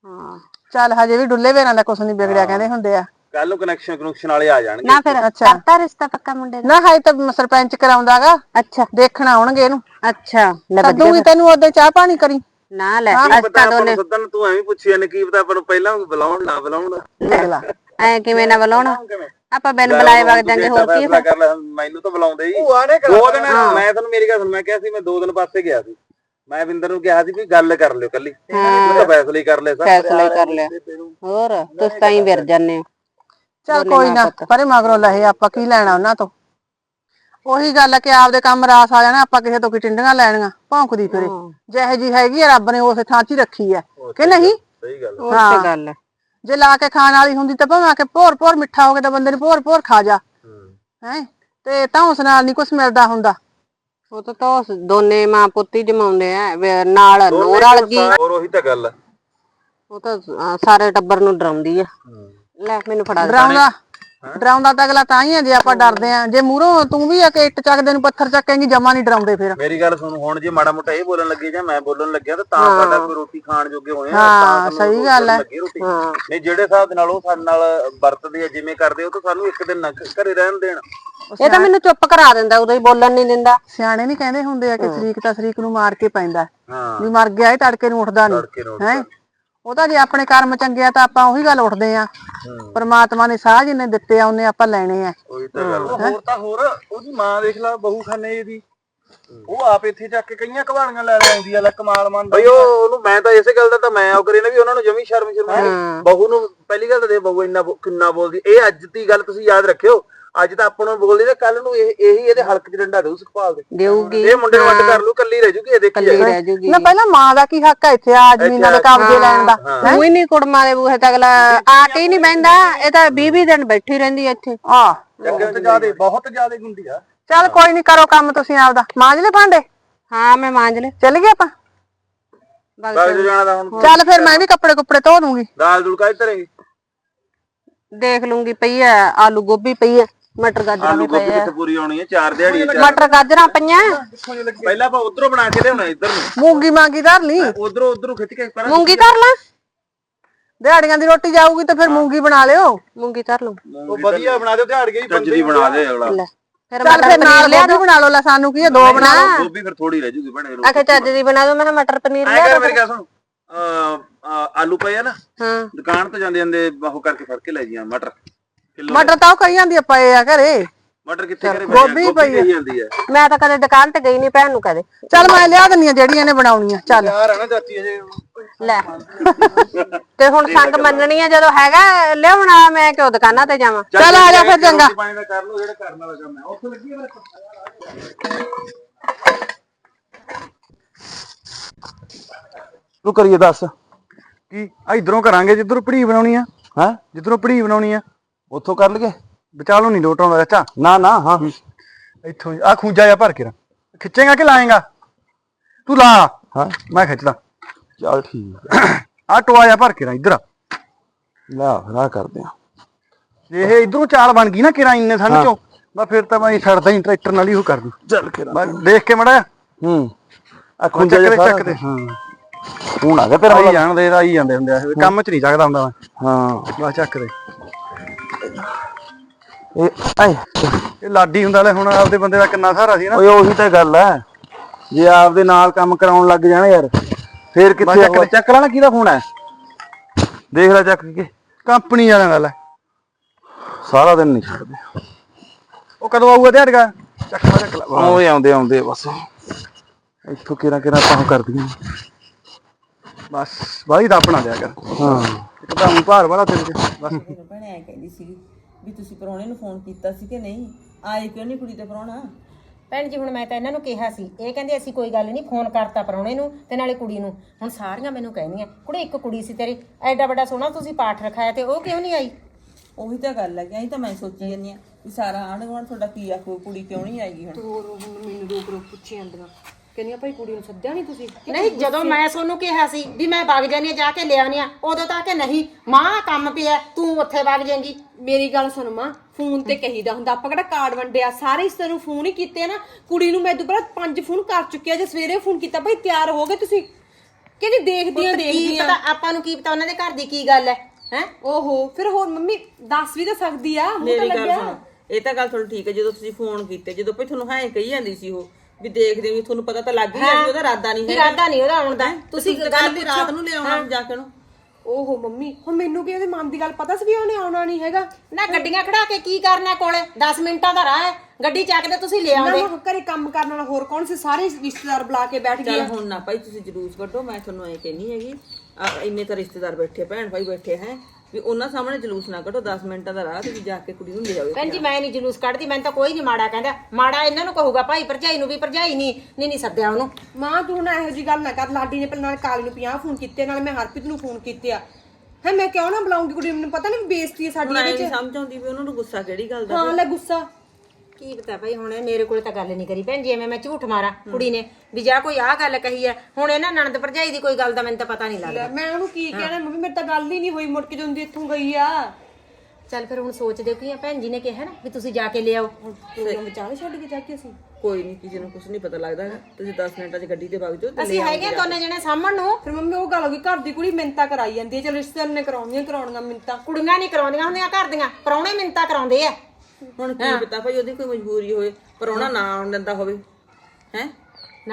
ਹਾਂ। ਚੱਲ ਹਜੇ ਵੀ ਡੁੱਲੇ ਵੇਰਾਂ ਦਾ ਕੁਛ ਨਹੀਂ ਵਿਗੜਿਆ ਕਹਿੰਦੇ ਹੁੰਦੇ ਆ। ਕੱਲ ਨੂੰ ਕਨੈਕਸ਼ਨ ਕਨੈਕਸ਼ਨ ਵਾਲੇ ਆ ਜਾਣਗੇ। ਨਾ ਫਿਰ ਅੱਛਾ। ਕਰਤਾ ਰਿਸ਼ਤਾ ਪੱਕਾ ਮੁੰਡੇ ਦਾ? ਨਾ ਹਾਏ ਤਾਂ ਸਰਪੰਚ ਕਰਾਉਂਦਾਗਾ। ਅੱਛਾ। ਦੇਖਣ ਆਉਣਗੇ ਇਹਨੂੰ। ਅੱਛਾ ਲੈ ਸੱਦੂਗੀ ਤੈਨੂੰ ਉਹਦੇ ਚਾਹ ਪਾਣੀ ਕਰੀ। ਨਾ ਲੈ ਕੀ ਅੱਜ ਪਤਾ ਤਾਂ ਆਪਾਂ ਦੋਨੇ। ਨੂੰ ਸੱਦਣ ਤੂੰ ਐਵੇਂ ਪੁੱਛੀ ਜਾਂਦੇ ਕੀ ਪਤਾ ਆਪਾਂ ਨੂੰ ਪਹਿਲਾਂ ਬੁਲਾਉਣ ਨਾ ਬੁਲਾਉਣ। ਅਗਲਾ ਐ ਕਿਵੇਂ ਨਾ ਬੁਲਾਉਣਾ? ਕਿਵੇਂ? ਆਪਾਂ ਬਿਨ ਬੁਲਾਏ ਵਗ ਜਾਂਗੇ ਹੋਰ ਕੀ ਫੈਸਲਾ ਕਰ ਲੈ ਮੈਨੂੰ ਤਾਂ ਬੁਲਾਉਂਦੇ ਹੀ। ਦੋ ਦਿਨ ਮੈਂ ਤੁਹਾਨੂੰ ਮੇਰੀ ਗੱਲ ਸੁਣ ਮੈਂ ਕਿਹਾ ਸੀ ਮੈਂ ਦੋ ਦਿਨ ਪਾਸੇ ਗਿਆ ਸੀ। ਮੈਂ ਵਿੰਦਰ ਨੂੰ ਕਿਹਾ ਸੀ ਵੀ ਗੱਲ ਕਰ ਲਿਓ ਕੱਲੀ ਤੂੰ ਤਾਂ ਫੈਸਲਾ ਹੀ ਕਰ ਲੈ ਸਰ ਫੈਸਲਾ ਹੀ ਕਰ ਲਿਆ। ਹੋਰ ਤੁਸੀਂ ਤਾਂ ਹੀ ਵਿਰ ਜਾਂਦੇ ਹੋ। ਚੱਲ ਕੋਈ ਨਾ ਪਰੇ ਮਗਰੋਂ ਲਹੇ ਆਪਾਂ ਕੀ ਲੈਣਾ ਉਹਨਾਂ ਤੋਂ? ਉਹੀ ਗੱਲ ਆ ਕਿ ਆਪਦੇ ਕੰਮ ਰਾਸ ਆ ਜਾਣਾ ਆਪਾਂ ਕਿਸੇ ਤੋਂ ਕੀ ਟਿੰਡੀਆਂ ਲੈਣੀਆਂ ਭੌਂਕਦੀ ਫਿਰੇ। ਜਿਹੇ ਜੀ ਹੈਗੀ ਆ ਰੱਬ ਨੇ ਉਸੇ ਥਾਂ 'ਚ ਹੀ ਰੱਖੀ ਆ ਕਿ ਨਹੀਂ? ਸਹੀ ਗੱਲ ਉਹ ਤੇ ਗੱਲ ਹੈ ਜੇ ਲਾ ਕੇ ਖਾਣ ਵਾਲੀ ਹੁੰਦੀ ਤਾਂ ਭਾਵੇਂ ਆ ਕੇ ਭੋਰ ਭੋਰ ਮਿੱਠਾ ਹੋ ਕੇ ਤਾਂ ਬੰਦੇ ਨੂੰ ਭੋਰ ਭੋਰ ਖਾ ਜਾ। ਹੈ। ਤੇ ਤਾਂ ਉਸ ਨਾਲ ਨਹੀਂ ਕੁਝ ਮਿਲਦਾ ਹੁੰਦਾ। ਉਹ ਤਾਂ ਤਾਂ ਉਸ ਦੋਨੇ ਮਾਂ ਪੁੱਤੀ ਜਮਾਉਂਦੇ ਆ ਨਾਲ ਨੂਰ ਵਾਲ ਹੋਰ ਉਹੀ ਤਾਂ ਗੱਲ ਉਹ ਤਾਂ ਸਾਰੇ ਟੱਬਰ ਨੂੰ ਡਰਾਉਂਦੀ ਆ। ਲੈ ਮੈਨੂੰ ਫੜਾ ਦੇ ਡਰਾਉਂਦਾ? ਡਰਾਉਂਦਾ ਤਾਂ ਅਗਲਾ ਤਾਂ ਹੀ ਆ ਜੇ ਆਪਾਂ ਡਰਦੇ ਆ। ਜੇ ਮੂਹਰੋਂ ਤੂੰ ਵੀ ਆ ਕੇ ਇੱਟ ਚੱਕਦੇ ਨੂੰ ਪੱਥਰ ਚੱਕੇਂਗੀ ਜਮਾ ਨਹੀਂ ਡਰਾਉਂਦੇ ਫਿਰ। ਮੇਰੀ ਗੱਲ ਸੁਣ ਹੁਣ ਜੇ ਮਾੜਾ ਮੋਟਾ ਇਹ ਬੋਲਣ ਲੱਗੇ ਜਾਂ ਮੈਂ ਬੋਲਣ ਲੱਗਿਆ ਤਾਂ ਤਾਂ ਸਾਡਾ ਕੋਈ ਰੋਟੀ ਖਾਣ ਜੋਗੇ ਹੋਏ ਆ ਹਾਂ, ਤਾਂ ਸਹੀ ਗੱਲ ਹੈ। ਲੱਗੀ ਰੋਟੀ। ਹਾਂ। ਨਹੀਂ ਜਿਹੜੇ ਹਿਸਾਬ ਦੇ ਨਾਲ ਉਹ ਸਾਡੇ ਨਾਲ ਵਰਤਦੇ ਆ ਜਿਵੇਂ ਕਰਦੇ ਉਹ ਤਾਂ ਸਾਨੂੰ ਇੱਕ ਦਿਨ ਨਾ ਘਰੇ ਰਹਿਣ ਦੇਣ। ਇਹ ਤਾਂ ਮੈਨੂੰ ਚੁੱਪ ਕਰਾ ਦਿੰਦਾ ਉਦੋਂ ਹੀ ਬੋਲਣ ਨਹੀਂ ਦਿੰਦਾ। ਸਿਆਣੇ ਨਹੀਂ ਕਹਿੰਦੇ ਹੁੰਦੇ ਆ ਕਿ ਸ਼ਰੀਕ ਤਾਂ ਸ਼ਰੀਕ ਨੂੰ ਮਾਰ ਕੇ ਪੈਂਦਾ। ਹਾਂ। ਵੀ ਮਰ ਗਿਆ ਇਹ ਤੜਕੇ ਨੂੰ ਉੱਠਦਾ ਨਹੀਂ। ਨੂੰ ਹੈ? ਉਹ ਤਾਂ ਜੇ ਆਪਣੇ ਕਰਮ ਚੰਗੇ ਆ ਤਾਂ ਆਪਾਂ ਉਹੀ ਗੱਲ ਉੱਠਦੇ ਆ। ਪਰਮਾਤਮਾ ਨੇ ਸਾਹ ਜਿੰਨੇ ਦਿੱਤੇ ਆ ਉਹਨੇ ਆਪਾਂ ਲੈਣੇ ਆ। ਉਹੀ ਤਾਂ ਗੱਲ ਹੋਰ ਤਾਂ ਹੋਰ ਉਹਦੀ ਮਾਂ ਦੇਖ ਲੈ ਬਹੂ ਖਾਨੇ ਦੀ ਉਹ ਆਪ ਇੱਥੇ ਚੱਕ ਕੇ ਕਈਆਂ ਕਹਾਣੀਆਂ ਲੈ ਲੈ ਆਉਂਦੀ ਆ ਲੈ ਕਮਾਲ ਮੰਨਦਾ ਬਈ ਉਹ ਉਹਨੂੰ ਮੈਂ ਤਾਂ ਇਸੇ ਗੱਲ ਦਾ ਤਾਂ ਮੈਂ ਉਹ ਕਰੀ ਨਾ ਵੀ ਉਹਨਾਂ ਨੂੰ ਜਮੀ ਸ਼ਰਮ ਸ਼ਰਮ ਬਹੂ ਨੂੰ ਪਹਿਲੀ ਗੱਲ ਤਾਂ ਦੇ ਬਹੂ ਇੰਨਾ ਕਿੰਨਾ ਬੋਲਦੀ। ਇਹ ਅੱਜ ਦੀ ਗੱਲ ਤੁਸੀਂ ਯਾਦ ਰੱਖਿਓ ਅੱਜ ਤਾਂ ਆਪਾਂ ਨੂੰ ਬੋਲਦੀ ਤੇ ਕੱਲ ਨੂੰ ਇਹ ਇਹੀ ਇਹਦੇ ਹਲਕ 'ਚ ਡੰਡਾ ਦੇਊ ਸੁਖਪਾਲ ਦੇ। ਦੇਊਗੀ। ਇਹ ਮੁੰਡੇ ਨੂੰ ਅੱਡ ਕਰ ਲੂ ਕੱਲੀ ਰਹਿ ਜੂਗੀ ਇਹ ਦੇਖੀ ਕੱਲੀ ਰਹਿ ਜੂਗੀ। ਨਾ ਪਹਿਲਾਂ ਮਾਂ ਦਾ ਕੀ ਹੱਕ ਆ ਇੱਥੇ ਆ ਜ਼ਮੀਨਾਂ ਦੇ ਕਬਜ਼ੇ ਲੈਣ ਦਾ? ਤੂੰ ਹੀ? ਨਹੀਂ ਕੁੜਮਾਂ ਦੇ ਬੂਹੇ ਤੱਕ ਅਗਲਾ ਆ ਕੇ ਹੀ ਨਹੀਂ ਬਹਿੰਦਾ ਇਹ ਤਾਂ 20 20 ਦਿਨ ਬੈਠੀ ਰਹਿੰਦੀ ਇੱਥੇ। ਆ। ਬਹੁਤ ਜ਼ਿਆਦੇ ਬਹੁਤ ਜ਼ਿਆਦੇ ਗੁੰਦੀ ਆ। ਚੱਲ ਕੋਈ ਨਹੀਂ ਕਰੋ ਕੰਮ ਤੁਸੀਂ ਆਪਦਾ। ਮਾਂਜ ਲੈ ਭਾਂਡੇ? ਹਾਂ ਮੈਂ ਮਾਂਜ ਲੈ ਚੱਲ ਗਏ ਆਪਾਂ? ਚੱਲ। ਫਿਰ ਮੈਂ ਵੀ ਕੱਪੜੇ ਕੁੱਪੜੇ ਧੋ ਦੂੰਗੀ ਦਾਲ ਦੂਲ ਕਾਹ ਤਰੇਗੀ ਦੇਖ ਲੂੰਗੀ ਪਈ ਆ ਆਲੂ ਗੋਭੀ ਪਈ ਆ। ਮਟਰ ਗਾਜਰਾਂ ਆਲੂ ਵੀ ਗੋਭੀ ਪਏ ਆ। ਕਿੱਥੇ ਪੂਰੀ ਆਉਣੀ ਹੈ ਚਾਰ ਦਿਹਾੜੀ ਚਾਰ ਮਟਰ ਗਾਜਰਾਂ ਪਈਆਂ। ਪਹਿਲਾਂ ਆਪਾਂ ਉਧਰੋਂ ਬਣਾ ਕੇ ਲਿਆਉਣਾ ਇੱਧਰ ਨੂੰ। ਮੂੰਗੀ ਮਾਂਗੀ ਧਰ ਲਈ। ਉਧਰੋਂ ਉਧਰੋਂ ਖਿੱਚ ਕੇ ਪਰ ਮੂੰਗੀ ਧਰ ਲਾ। ਦਿਹਾੜੀਆਂ ਦੀ ਰੋਟੀ ਜਾਊਗੀ ਤਾਂ ਫਿਰ ਮੂੰਗੀ ਬਣਾ ਲਿਓ। ਮੂੰਗੀ ਧਰ ਲਓ। ਉਹ ਵਧੀਆ ਬਣਾ ਦਿਓ ਦਿਹਾੜ ਗਈ ਚੱਜਦੀ ਬਣਾ ਦੇ ਅਗਲਾ। ਲੈ ਫਿਰ ਚੱਲ ਮਟਰ ਫਿਰ ਨਾਲ ਪਨੀਰ ਲਿਆ ਗੋਭੀ ਬਣਾ ਲਓ ਲੈ ਸਾਨੂੰ ਕੀ ਹੈ ਦੋ ਬਣਾ ਲਓ। ਗੋਭੀ ਫਿਰ ਥੋੜੀ ਰਹਿ ਜੂਗੀ ਬਣੇ ਆਖੇ ਚੱਜ ਦੀ ਬਣਾ ਦੋ ਮੈਂ ਕਿਹਾ ਮਟਰ ਪਨੀਰ ਐ ਲਿਆ ਕਰ ਮੇਰੀ ਗੱਲ ਸੁਣ। ਅਹ, ਅਹ, ਆਲੂ ਪਏ ਆ ਨਾ। ਹਾਂ। ਦੁਕਾਨ ਤੋਂ ਜਾਂਦੇ ਜਾਂਦੇ ਉਹ ਕਰਕੇ ਫੜ ਕੇ ਲੈ ਜੀਆਂ ਮਟਰ। ਮਟਰ ਤਾਂ ਉਹ ਕਹੀ ਜਾਂਦੀ ਆ ਪਏ ਆ ਘਰੇ। ਮਟਰ ਕਿੱਥੇ ਕਰੇ ਗੋਭੀ ਪਈ ਜਾਂਦੀ ਹੈ ਮੈਂ ਤਾਂ ਕਦੇ ਦੁਕਾਨ ਤੇ ਗਈ ਨਹੀਂ ਭੈਣ ਨੂੰ ਕਦੇ। ਚੱਲ ਮੈਂ ਲਿਆ ਦਿੰਨੀ ਆ ਜਿਹੜੀਆਂ ਨੇ ਬਣਾਉਣੀਆਂ ਚੱਲ। ਯਾਰ ਹੈ ਨਾ ਚਾਚੀ ਅਜੇ। ਲੈ। ਤੇ ਹੁਣ ਸੰਗ ਮੰਨਣੀ ਆ ਜਦੋਂ ਹੈਗਾ ਲਿਆਉਣਾ ਮੈਂ ਕਿਉਂ ਦੁਕਾਨਾਂ ਤੇ ਜਾਵਾਂ? ਚੱਲ ਆ ਜਾ ਫਿਰ ਚੰਗਾ। ਪਾਣੀ ਦਾ ਕਰ ਲੋ ਜਿਹੜਾ ਕਰਨ ਵਾਲਾ ਕੰਮ ਹੈ ਉੱਥੇ ਲੱਗੀ ਹੈ ਮੇਰੇ ਤੂੰ ਕਰੀਏ ਦੱਸ। ਕੀ? ਆ ਇਧਰੋਂ ਕਰਾਂਗੇ ਜਿੱਧਰੋਂ ਪੜੀ ਬਣਾਉਣੀ ਆ। ਹਾਂ? ਜਿੱਧਰੋਂ ਪੜੀ ਬਣਾਉਣੀ ਆ। ਉੱਥੋਂ ਕਰ ਲਈਏ? ਵਿਚਾਲੋਂ ਨਹੀਂ ਲੋਟ ਆਉਂਦਾ ਚਾਚਾ। ਨਾ ਨਾ ਹਾਂ। ਇੱਥੋਂ ਆ ਖੂੰਜਾ ਜਾ ਭਰ ਕੇ ਰ ਖਿੱਚੇਗਾ ਕਿ ਲਾਏਗਾ? ਤੂੰ ਲਾ। ਹਾਂ। ਮੈਂ ਖਿੱਚਦਾ। ਚੱਲ ਠੀਕ ਆ। ਟੋਆ ਜਾ ਭਰ ਕੇ ਰ ਇੱਧਰ ਲੈ ਫਿਰ ਆਹ ਕਰਦੇ ਆ। ਜੇ ਇਹ ਇਧਰੋਂ ਚਾਲ ਬਣ ਗਈ ਨਾ ਕਿਰਾ ਇੰਨੇ ਠੰਡ ਚੋਂ। ਬਸ ਫਿਰ ਤਾਂ ਮੈਂ ਛੱਡਦਾ ਹੀ ਟਰੈਕਟਰ ਨਾਲ ਹੀ ਉਹ ਕਰ ਦੂੰ ਚੱਲ ਕੇ ਬਸ ਦੇਖ ਕੇ ਮੜਾ ਹੂੰ। ਆ ਦੇ ਜਿਹਾ ਚੱਕ ਦੇ। ਹਾਂ। ਹੁਣ ਆ ਗਿਆ ਤੇਰਾ ਆਈ ਜਾਣਦੇ ਆਈ ਜਾਂਦੇ ਹੁੰਦੇ ਆ। ਕੰਮ ਚ ਨਹੀਂ ਚੱਕਦਾ ਹੁੰਦਾ ਮੈਂ। ਹਾਂ। ਬਸ ਚੱਕ ਦੇ। ਇਹ ਆਏ। ਇਹ ਲਾਡੀ ਹੁੰਦਾ ਲੈ ਹੁਣ ਆਪਦੇ ਬੰਦੇ ਦਾ ਕਿੰਨਾ ਸਹਾਰਾ ਸੀ ਨਾ। ਓਏ ਉਹੀ ਤਾਂ ਗੱਲ ਹੈ ਜੇ ਆਪਦੇ ਨਾਲ ਕੰਮ ਕਰਾਉਣ ਲੱਗ ਜਾਣ ਯਾਰ ਫੇਰ ਬਸ ਕਿੱਥੇ ਚੱਕ ਚੱਕ ਲੈਣਾ ਕਿਹਦਾ ਫੋਨ ਹੈ? ਦੇਖ ਲੈ ਚੱਕ ਕੇ। ਕੰਪਨੀ ਵਾਲਿਆਂ ਦਾ ਲੈ। ਸਾਰਾ ਦਿਨ ਨਹੀਂ ਛੱਡਦੇ। ਉਹ ਕਦੋਂ ਆਊਗਾ ਦਿਹਾੜੀਗਾ ਚੱਕ ਲੈ ਚੱਕ ਲੈ। ਉਹ ਆਉਂਦੇ ਆਉਂਦੇ ਬਸ। ਇੱਥੋਂ ਕਿਰਾ ਕਿਰਾ ਤਾਂ ਕਰਦੀਆਂ। ਬਸ ਬਾਈ ਦਾ ਆਪਣਾ ਦਿਆ ਕਰ। ਹਾਂ। ਇੱਕ ਤਾਂ ਭਾਰ ਵਾਲਾ ਤੇਰੇ ਤੇ ਬਸ। ਭੈਣੇ ਐ ਕਹਿੰਦੀ ਸੀ ਵੀ ਤੁਸੀਂ ਪ੍ਰਾਹੁਣੇ ਨੂੰ ਫੋਨ ਕੀਤਾ ਸੀ ਕਿ ਨਹੀਂ? ਆਏ ਕਿਉਂ ਨਹੀਂ ਕੁੜੀ ਤੇ ਪ੍ਰਾਹੁਣਾ? ਭੈਣ ਜੀ ਹੁਣ ਮੈਂ ਤਾਂ ਇਹਨਾਂ ਨੂੰ ਕਿਹਾ ਸੀ। ਇਹ ਕਹਿੰਦੇ ਅਸੀਂ ਕੋਈ ਗੱਲ ਨਹੀਂ ਫੋਨ ਕਰਤਾ ਪਰੌਣੇ ਨੂੰ ਤੇ ਨਾਲੇ ਕੁੜੀ ਨੂੰ। ਹੁਣ ਸਾਰੀਆਂ ਮੈਨੂੰ ਕਹਿੰਦੀਆਂ ਕੁੜੇ ਇੱਕ ਕੁੜੀ ਸੀ ਤੇਰੀ ਐਡਾ ਵੱਡਾ ਸੋਹਣਾ ਤੁਸੀਂ ਪਾਠ ਰਖਾਇਆ ਤੇ ਉਹ ਕਿਉਂ ਨਹੀਂ ਆਈ? ਉਹੀ ਤਾਂ ਗੱਲ ਹੈ ਕਿ ਅਸੀਂ ਤਾਂ ਮੈਂ ਸੋਚੀ ਜਾਂਦੀ ਆ ਵੀ ਸਾਰਾ ਆਂਢ ਗੁਆਂਢ ਤੁਹਾਡਾ ਕੀ ਆਖੋ ਕੁੜੀ ਕਿਉਂ ਨਹੀਂ ਆਏਗੀ ਹੁਣ? ਨਹੀਂ ਜਦੋਂ ਮੈਂ ਤੁਹਾਨੂੰ ਕਿਹਾ ਸੀ ਵੀ ਮੈਂ ਵਗ ਜਾਨੀ ਆ ਜਾ ਕੇ ਲਿਆਉਣੀ ਆ ਉਦੋਂ ਤਾਂ ਕਿ ਨਹੀਂ ਮਾਂ ਕੰਮ ਪਿਆ ਤੂੰ ਉੱਥੇ ਵਗ ਜਾਏਂਗੀ। ਮੇਰੀ ਗੱਲ ਸੁਣ ਮਾਂ ਫੋਨ ਤੇ ਕਹੀਦਾ ਹੁੰਦਾ ਆਪਾਂ ਕਿਹੜਾ ਕਾਰਡ ਵੰਡਿਆ? ਸਾਰੇ ਇਸ ਨੂੰ ਫੋਨ ਹੀ ਕੀਤੇ ਆ ਨਾ ਕੁੜੀ ਨੂੰ ਮੈਂ ਦੁਬਾਰਾ ਪੰਜ ਫੋਨ ਕਰ ਚੁੱਕਿਆ ਜੇ ਸਵੇਰੇ ਫੋਨ ਕੀਤਾ ਭਾਈ ਤਿਆਰ ਹੋ ਗਏ ਤੁਸੀਂ? ਕਹਿੰਦੀ ਦੇਖਦੀਆਂ ਕੀ ਦੇਖਦੀਆਂ ਪਤਾ ਆਪਾਂ ਨੂੰ ਕੀ ਪਤਾ ਉਹਨਾਂ ਦੇ ਘਰ ਦੀ ਕੀ ਗੱਲ ਹੈ ਹੈ? ਓਹੋ ਫਿਰ ਹੋਰ ਮੰਮੀ ਦੱਸ ਵੀ ਤਾਂ ਸਕਦੀ ਆ ਮੂੰਹ ਤਾਂ ਮੇਰੀ ਗੱਲ ਲੱਗਿਆ। ਸੁਣੋ ਇਹ ਤਾਂ ਗੱਲ ਤੁਹਾਨੂੰ ਠੀਕ ਹੈ ਜਦੋਂ ਤੁਸੀਂ ਫੋਨ ਕੀਤੇ ਜਦੋਂ ਭਈ ਤੁਹਾਨੂੰ ਹਾਂ ਕਹੀ ਜਾਂਦੀ ਸੀ ਉਹ ਵੀ ਦੇਖਦੇ ਵੀ ਤੁਹਾਨੂੰ ਪਤਾ ਤਾਂ ਲੱਗ ਹੀ ਗਿਆ ਉਹਦਾ ਇਰਾਦਾ ਨਹੀਂ ਹੈ ਇਰਾਦਾ ਨਹੀਂ ਉਹਦਾ ਆਉਣ ਦਾ। ਤੁਸੀਂ ਗੱਲ ਦੀ ਰਾਤ ਨੂੰ ਲਿਆਉਣਾ ਜਾ ਕੇ ਨੂੰ ਓਹੋ ਮੰਮੀ ਹੁਣ ਮੈਨੂੰ ਵੀ ਉਹਦੇ ਮਨ ਦੀ ਗੱਲ ਪਤਾ ਸੀ ਵੀ ਉਹਨੇ ਆਉਣਾ ਨਹੀਂ ਹੈਗਾ। ਨਾ ਗੱਡੀਆਂ ਖੜਾ ਕੇ ਕੀ ਕਰਨਾ ਕੋਲੇ? 10 ਮਿੰਟਾਂ ਦਾ ਰਾਹ ਹੈ। ਗੱਡੀ ਚੱਕਦੇ ਤੁਸੀਂ ਲੈ ਨਾ ਆਉਂਦੇ ਮੈਂ ਘਰੇ ਕੰਮ ਕਰਨ ਵਾਲਾ ਹੋਰ ਕੌਣ ਸੀ? ਸਾਰੇ ਰਿਸ਼ਤੇਦਾਰ ਬੁਲਾ ਕੇ ਬੈਠ ਗਏ ਚੱਲ ਹੁਣ ਨਾ ਭਾਈ ਤੁਸੀਂ ਜਲੂਸ ਕੱਢੋ ਮੈਂ ਤੁਹਾਨੂੰ ਐ ਕਹਿਨੀ ਹੈਗੀ। ਆ ਇੰਨੇ ਤਾਂ ਰਿਸ਼ਤੇਦਾਰ ਬੈਠੇ ਭੈਣ ਭਾਈ ਬੈਠੇ ਹੈ। ਵੀ ਉਹਨਾਂ ਸਾਹਮਣੇ ਜਲੂਸ ਨਾ ਕੱਢੋ 10 ਮਿੰਟਾਂ ਦਾ ਰਾਹ ਤੁਸੀਂ ਜਾ ਕੇ ਕੁੜੀ ਨੂੰ ਲੈ ਆਓ ਭੈਣ ਜੀ ਮੈਂ ਨਹੀਂ ਜਲੂਸ ਕੱਢਦੀ ਮੈਨੂੰ ਤਾਂ ਕੋਈ ਨਹੀਂ ਮਾੜਾ ਕਹਿੰਦਾ। ਮਾੜਾ ਇਹਨਾਂ ਨੂੰ ਕਹੂਗਾ ਭਾਈ ਭਰਜਾਈ ਨੂੰ ਵੀ ਭਰਜਾਈ ਨਹੀਂ ਨਹੀਂ ਨਹੀਂ ਸੱਦਿਆ ਉਹਨੂੰ। ਮਾਂ ਤੂੰ ਨਾ ਇਹੋ ਜੀ ਗੱਲ ਨਾ ਕਰ ਲਾਡੀ ਨੇ ਪਹਿਲਾਂ ਨਾਲ ਕਾਲੀ ਨੂੰ 50 ਫੋਨ ਕੀਤੇ ਨਾਲ ਮੈਂ ਹਰਪ੍ਰੀਤ ਨੂੰ ਫੋਨ ਕੀਤੇ ਆ। ਹੈ ਮੈਂ ਕਿਉਂ ਨਾ ਬੁਲਾਉਂਗੀ ਕੁੜੀ ਨੂੰ? ਮੈਨੂੰ ਪਤਾ ਨਹੀਂ ਬੇਇੱਜ਼ਤੀ ਹੈ ਸਾਡੀ ਇਹਦੇ ਨਹੀਂ ਚ। ਸਮਝ ਆਉਂਦੀ ਵੀ ਉਹਨਾਂ ਨੂੰ ਗੁੱਸਾ ਕਿਹੜੀ ਗੱਲ ਦਾ ਹਾਂ ਲੈ ਗੁੱਸਾ। ਕੀ ਪਤਾ ਭਾਈ ਹੁਣ ਇਹ ਮੇਰੇ ਕੋਲ ਤਾਂ ਗੱਲ ਨਹੀਂ ਕਰੀ ਭੈਣ ਜੀ ਐਵੇਂ ਮੈਂ ਝੂਠ ਮਾਰਾਂ ਕੁੜੀ ਨੇ। ਵੀ ਜਾ ਕੋਈ ਆਹ ਗੱਲ ਕਹੀ ਹੈ ਹੁਣ ਇਹਨਾਂ ਨਣਦ ਭਰਜਾਈ ਦੀ ਕੋਈ ਗੱਲ ਦਾ ਮੈਨੂੰ ਤਾਂ ਪਤਾ ਨਹੀਂ ਲੱਗਦਾ। ਲੈ, ਮੈਂ ਉਹਨੂੰ ਕੀ ਕਹਿਣਾ ਮੰਮੀ ਮੇਰੇ ਤਾਂ ਗੱਲ ਹੀ ਨਹੀਂ ਹੋਈ ਮੁੜ ਕੇ ਜਾਂਦੀ ਇੱਥੋਂ ਗਈ ਆ। ਚੱਲ ਫਿਰ ਹੁਣ ਸੋਚਦੇ ਕੀ ਆ ਭੈਣ ਜੀ ਨੇ ਕਿਹਾ ਨਾ ਵੀ ਤੁਸੀਂ ਜਾ ਕੇ ਲਿਆਓ। ਪ੍ਰੋਗਰਾਮ ਵਿਚਾਲੇ ਛੱਡ ਕੇ ਜਾ ਕੇ ਅਸੀਂ ਕੋਈ ਨਹੀਂ ਕਿਸੇ ਨੂੰ ਕੁਝ ਨਹੀਂ ਪਤਾ ਲੱਗਦਾ ਹੈਗਾ। ਤੁਸੀਂ 10 ਮਿੰਟਾਂ 'ਚ ਗੱਡੀ ਤੇ ਵਗ ਜਾਓ ਤੇ ਅਸੀਂ ਹੈਗੇ ਆ ਦੋਨੇ ਜਣੇ ਸਾਹਮਣ ਨੂੰ। ਫਿਰ ਮੰਮੀ ਉਹ ਗੱਲ ਹੋ ਗਈ ਘਰ ਦੀ ਕੁੜੀ ਮਿੰਤਾ ਕਰਾਈ ਜਾਂਦੀ ਹੈ ਚਲ ਰਿਸ਼ਤੇਦਾਰ ਨੇ ਕਰਾਉਣੀਆਂ ਕਰਾਉਣੀਆਂ ਮਿੰਤਾ। ਕੁੜੀਆਂ ਨਹੀਂ ਕਰਾਉਂਦੀਆਂ ਹੁੰਦੀਆਂ ਘਰ ਦੀਆਂ। ਪਰੌਣੇ ਮਿੰਤਾ ਕਰਾਉਂਦੇ ਆ ਹੁਣ ਕੀ ਪਤਾ ਭਾਈ ਉਹਦੀ ਕੋਈ ਮਜਬੂਰੀ ਹੋਵੇ ਪਰ ਉਹਨਾਂ ਨਾ ਆਉਣ ਦਿੰਦਾ ਹੋਵੇ। ਹੈ?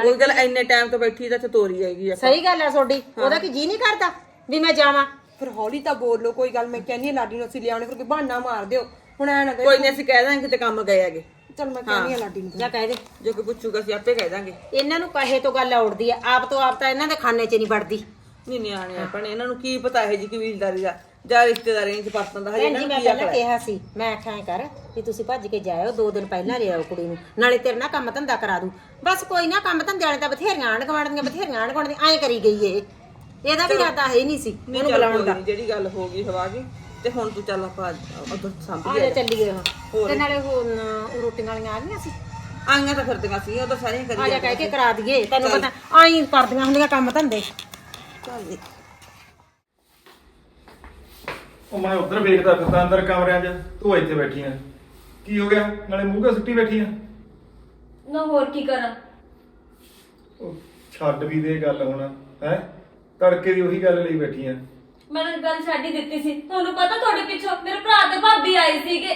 ਉਹ ਗੱਲ ਇੰਨੇ ਟਾਈਮ ਤੋਂ ਬੈਠੀ ਤਾਂ ਤੋਰੀ ਹੈਗੀ ਆ ਸਹੀ ਗੱਲ ਹੈ ਤੁਹਾਡੀ। ਉਹਦਾ ਕੀ ਜੀ ਨਹੀਂ ਕਰਦਾ ਵੀ ਮੈਂ ਜਾਵਾਂ? ਫਿਰ ਹੌਲੀ ਤਾਂ ਬੋਲੋ ਕੋਈ ਗੱਲ ਮੈਂ ਕਹਿੰਨੀ ਲਾਡੀ ਨੂੰ ਅਸੀਂ ਲਿਆਉਣੇ ਫਿਰ ਕੋਈ ਬਹਾਨਾ ਮਾਰ ਦਿਓ। ਹੁਣ ਐ ਨਾ ਕਹੇ ਕੋਈ ਨਹੀਂ ਅਸੀਂ ਕਹਿ ਦਾਂਗੇ ਕਿਤੇ ਕੰਮ ਗਏ ਹੈਗੇ। ਚਲ ਮੈਂ ਕਹਿੰਨੀ ਆ ਲਾਡੀ ਨੂੰ ਜਾਂ ਕਹਿ ਦੇ। ਜੇ ਕੋਈ ਪੁੱਛੂਗਾ ਅਸੀਂ ਆਪੇ ਕਹਿ ਦਾਂਗੇ। ਇਹਨਾਂ ਨੂੰ ਕਹੇ ਤੋਂ ਗੱਲ ਔੜਦੀ ਆ। ਆਪ ਤੋਂ ਆਪ ਤਾਂ ਇਹਨਾਂ ਦੇ ਖਾਨੇ 'ਚ ਨਹੀਂ ਵੜਦੀ। ਨਹੀਂ ਨਿਆਣੇ ਆਪਣੇ ਇਹਨਾਂ ਨੂੰ ਕੀ ਪਤਾ ਹੈ ਜੀ ਕਬੀਲਦਾਰੀ ਦਾ। ਜਾਂ ਰਿਸ਼ਤੇਦਾਰੀ ਚ ਪਰਤਨ ਦਾ ਹਜੇ ਭੈਣ ਇਹਨਾਂ ਜੀ ਨੂੰ ਮੈਂ ਕੀ ਪਹਿਲਾਂ ਹੈ? ਕਿਹਾ ਸੀ ਮੈਂ ਐਂ ਕਰ ਵੀ ਤੁਸੀਂ ਭੱਜ ਕੇ ਜਾਇਓ ਦੋ ਦਿਨ ਪਹਿਲਾਂ ਲਿਆਓ ਕੁੜੀ ਨੂੰ ਨਾਲੇ ਤੇਰੇ ਨਾਲ ਕੰਮ ਧੰਦਾ ਕਰਾ ਦੂੰ। ਬਸ ਕੋਈ ਨਾ ਕੰਮ ਧੰਦੇ ਵਾਲੇ ਤਾਂ ਬਥੇਰੀਆਂ ਗੁਆਂਢ ਦੀਆਂ ਬਥੇਰੀਆਂ ਗੁਆਂਢ ਦੀਆਂ ਐਂ ਕਰੀ ਗਈ ਇਹ ਇਹਦਾ ਵੀ ਇਰਾਦਾ ਹੈ ਹੀ ਨਹੀਂ ਸੀ ਨਹੀਂ ਉਹਨੂੰ ਚੱਲ ਬੁਲਾਉਣ ਕੋਈ ਦਾ। ਨੀ, ਜਿਹੜੀ ਗੱਲ ਹੋ ਗਈ ਹਵਾ ਗਈ ਤੇ ਹੁਣ ਤੂੰ ਚੱਲ ਆਪਾਂ ਉਧਰ ਆ ਜਾ ਚੱਲੀਏ ਹੁਣ। ਤੇ ਨਾਲੇ ਉਹ ਨ- ਉਹ ਰੋਟੀਆਂ ਵਾਲੀਆਂ ਆ ਗਈਆਂ ਸੀ? ਆਈਆਂ ਤਾਂ ਫਿਰਦੀਆਂ ਸੀ ਉਹ ਤਾਂ ਸਾਰੀਆਂ ਕਰੀ ਆ ਜਾ ਕਹਿ ਕੇ ਕਰਾ ਦਈਏ ਤੈਨੂੰ ਪਤਾ ਆਈ ਕਰਦੀਆਂ ਹੁੰਦੀਆਂ ਕੰਮ ਧੰਦੇ। ਚੱਲ ਜੀ। ਉਹ ਮੈਂ ਉਧਰ ਵੇਖਦਾ ਫਿਰਦਾ ਅੰਦਰ ਕਮਰਿਆਂ 'ਚ ਤੂੰ ਇੱਥੇ ਬੈਠੀ ਆ। ਕੀ ਹੋ ਗਿਆ? ਨਾਲੇ ਮੂੰਹ ਕਾ ਸੁੱਟੀ ਬੈਠੀ ਆ? ਨਾ ਹੋਰ ਕੀ ਕਰਾਂ? ਉਹ ਛੱਡ ਵੀ ਦੇ ਗੱਲ ਹੁਣ ਹੈ? ਤੜਕੇ ਦੀ ਉਹੀ ਗੱਲ ਲਈ ਬੈਠੀ ਆ। ਮੈਂ ਤਾਂ ਗੱਲ ਛੱਡ ਹੀ ਦਿੱਤੀ ਸੀ। ਤੁਹਾਨੂੰ ਪਤਾ ਤੁਹਾਡੇ ਪਿੱਛੋਂ ਮੇਰੇ ਭਰਾ ਤੇ ਭਾਬੀ ਆਏ ਸੀਗੇ।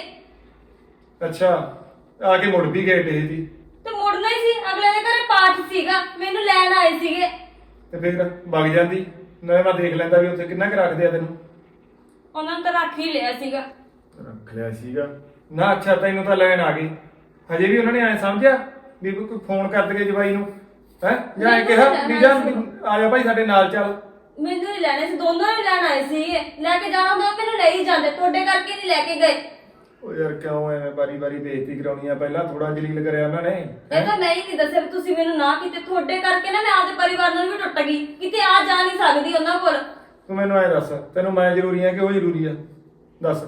ਅੱਛਾ ਆ ਕੇ ਮੁੜ ਵੀ ਗਏ ਟੇ ਜੀ। ਤੇ ਮੁੜਨਾ ਹੀ ਸੀ। ਅਗਲੇ ਦੇ ਘਰੇ ਪਾਠ ਸੀਗਾ। ਮੈਨੂੰ ਲੈਣ ਆਏ ਸੀਗੇ। ਤੇ ਫਿਰ ਵਗ ਜਾਂਦੀ। ਨਾਲੇ ਮੈਂ ਦੇਖ ਲੈਂਦਾ ਵੀ ਉੱਥੇ ਕਿੰਨਾ ਕੁ ਰੱਖਦੇ ਆ ਤੈਨੂੰ। ਉਹਨਾਂ ਨੂੰ ਤਾਂ ਰੱਖ ਹੀ ਲਿਆ ਸੀਗਾ। ਰੱਖ ਲਿਆ ਸੀਗਾ। ਨਾ ਅੱਛਾ ਤੈਨੂੰ ਤਾਂ ਲੈਣ ਆ ਗਈ। ਹਜੇ ਵੀ ਉਹਨਾਂ ਨੇ ਐ ਸਮਝਿਆ ਵੀ ਕੋਈ ਫੋਨ ਕਰ ਦਗੇ ਜਵਾਈ ਨੂੰ। ਹੈ? ਜਾਂ ਇਹ ਕਿਹਾ ਵੀ ਜਾ ਆ ਜਾ ਭਾਈ ਸਾਡੇ ਨਾਲ ਚੱਲ। ਮੈਨੂੰ ਨਹੀਂ ਲੈਣੇ ਸੀ ਦੋਨੋਂ ਹੀ ਲੈਣ ਆਏ ਸੀਗੇ ਲੈ ਕੇ ਜਾਣਾ ਹੁੰਦਾ ਮੈਨੂੰ ਲੈ ਹੀ ਜਾਂਦੇ ਤੁਹਾਡੇ ਕਰਕੇ ਨਹੀਂ ਲੈ ਕੇ ਗਏ। ਉਹ ਯਾਰ ਕਿਉਂ ਐਵੇਂ ਬਾਰੀ-ਬਾਰੀ ਬੇਇੱਜ਼ਤੀ ਕਰਾਉਣੀ ਆ? ਪਹਿਲਾਂ ਥੋੜਾ ਜਲੀਲ ਕਰਿਆ ਉਹਨਾਂ ਨੇ। ਇਹ ਤਾਂ ਮੈਂ ਹੀ ਨਹੀਂ ਦੱਸਿਆ ਵੀ ਤੁਸੀਂ ਮੈਨੂੰ ਨਾ ਕੀਤੇ। ਤੁਹਾਡੇ ਕਰਕੇ ਨਾ ਮੈਂ ਆਪਦੇ ਪਰਿਵਾਰ ਨਾਲ ਵੀ ਟੁੱਟ ਗਈ। ਕਿਤੇ ਆ ਜਾ ਨਹੀਂ ਸਕਦੀ ਉਹਨਾਂ ਕੋਲ। ਤੂੰ ਮੈਨੂੰ ਐ ਦੱਸ ਤੈਨੂੰ ਮੈਂ ਜ਼ਰੂਰੀ ਆ ਕਿ ਉਹ ਜ਼ਰੂਰੀ ਆ? ਦੱਸ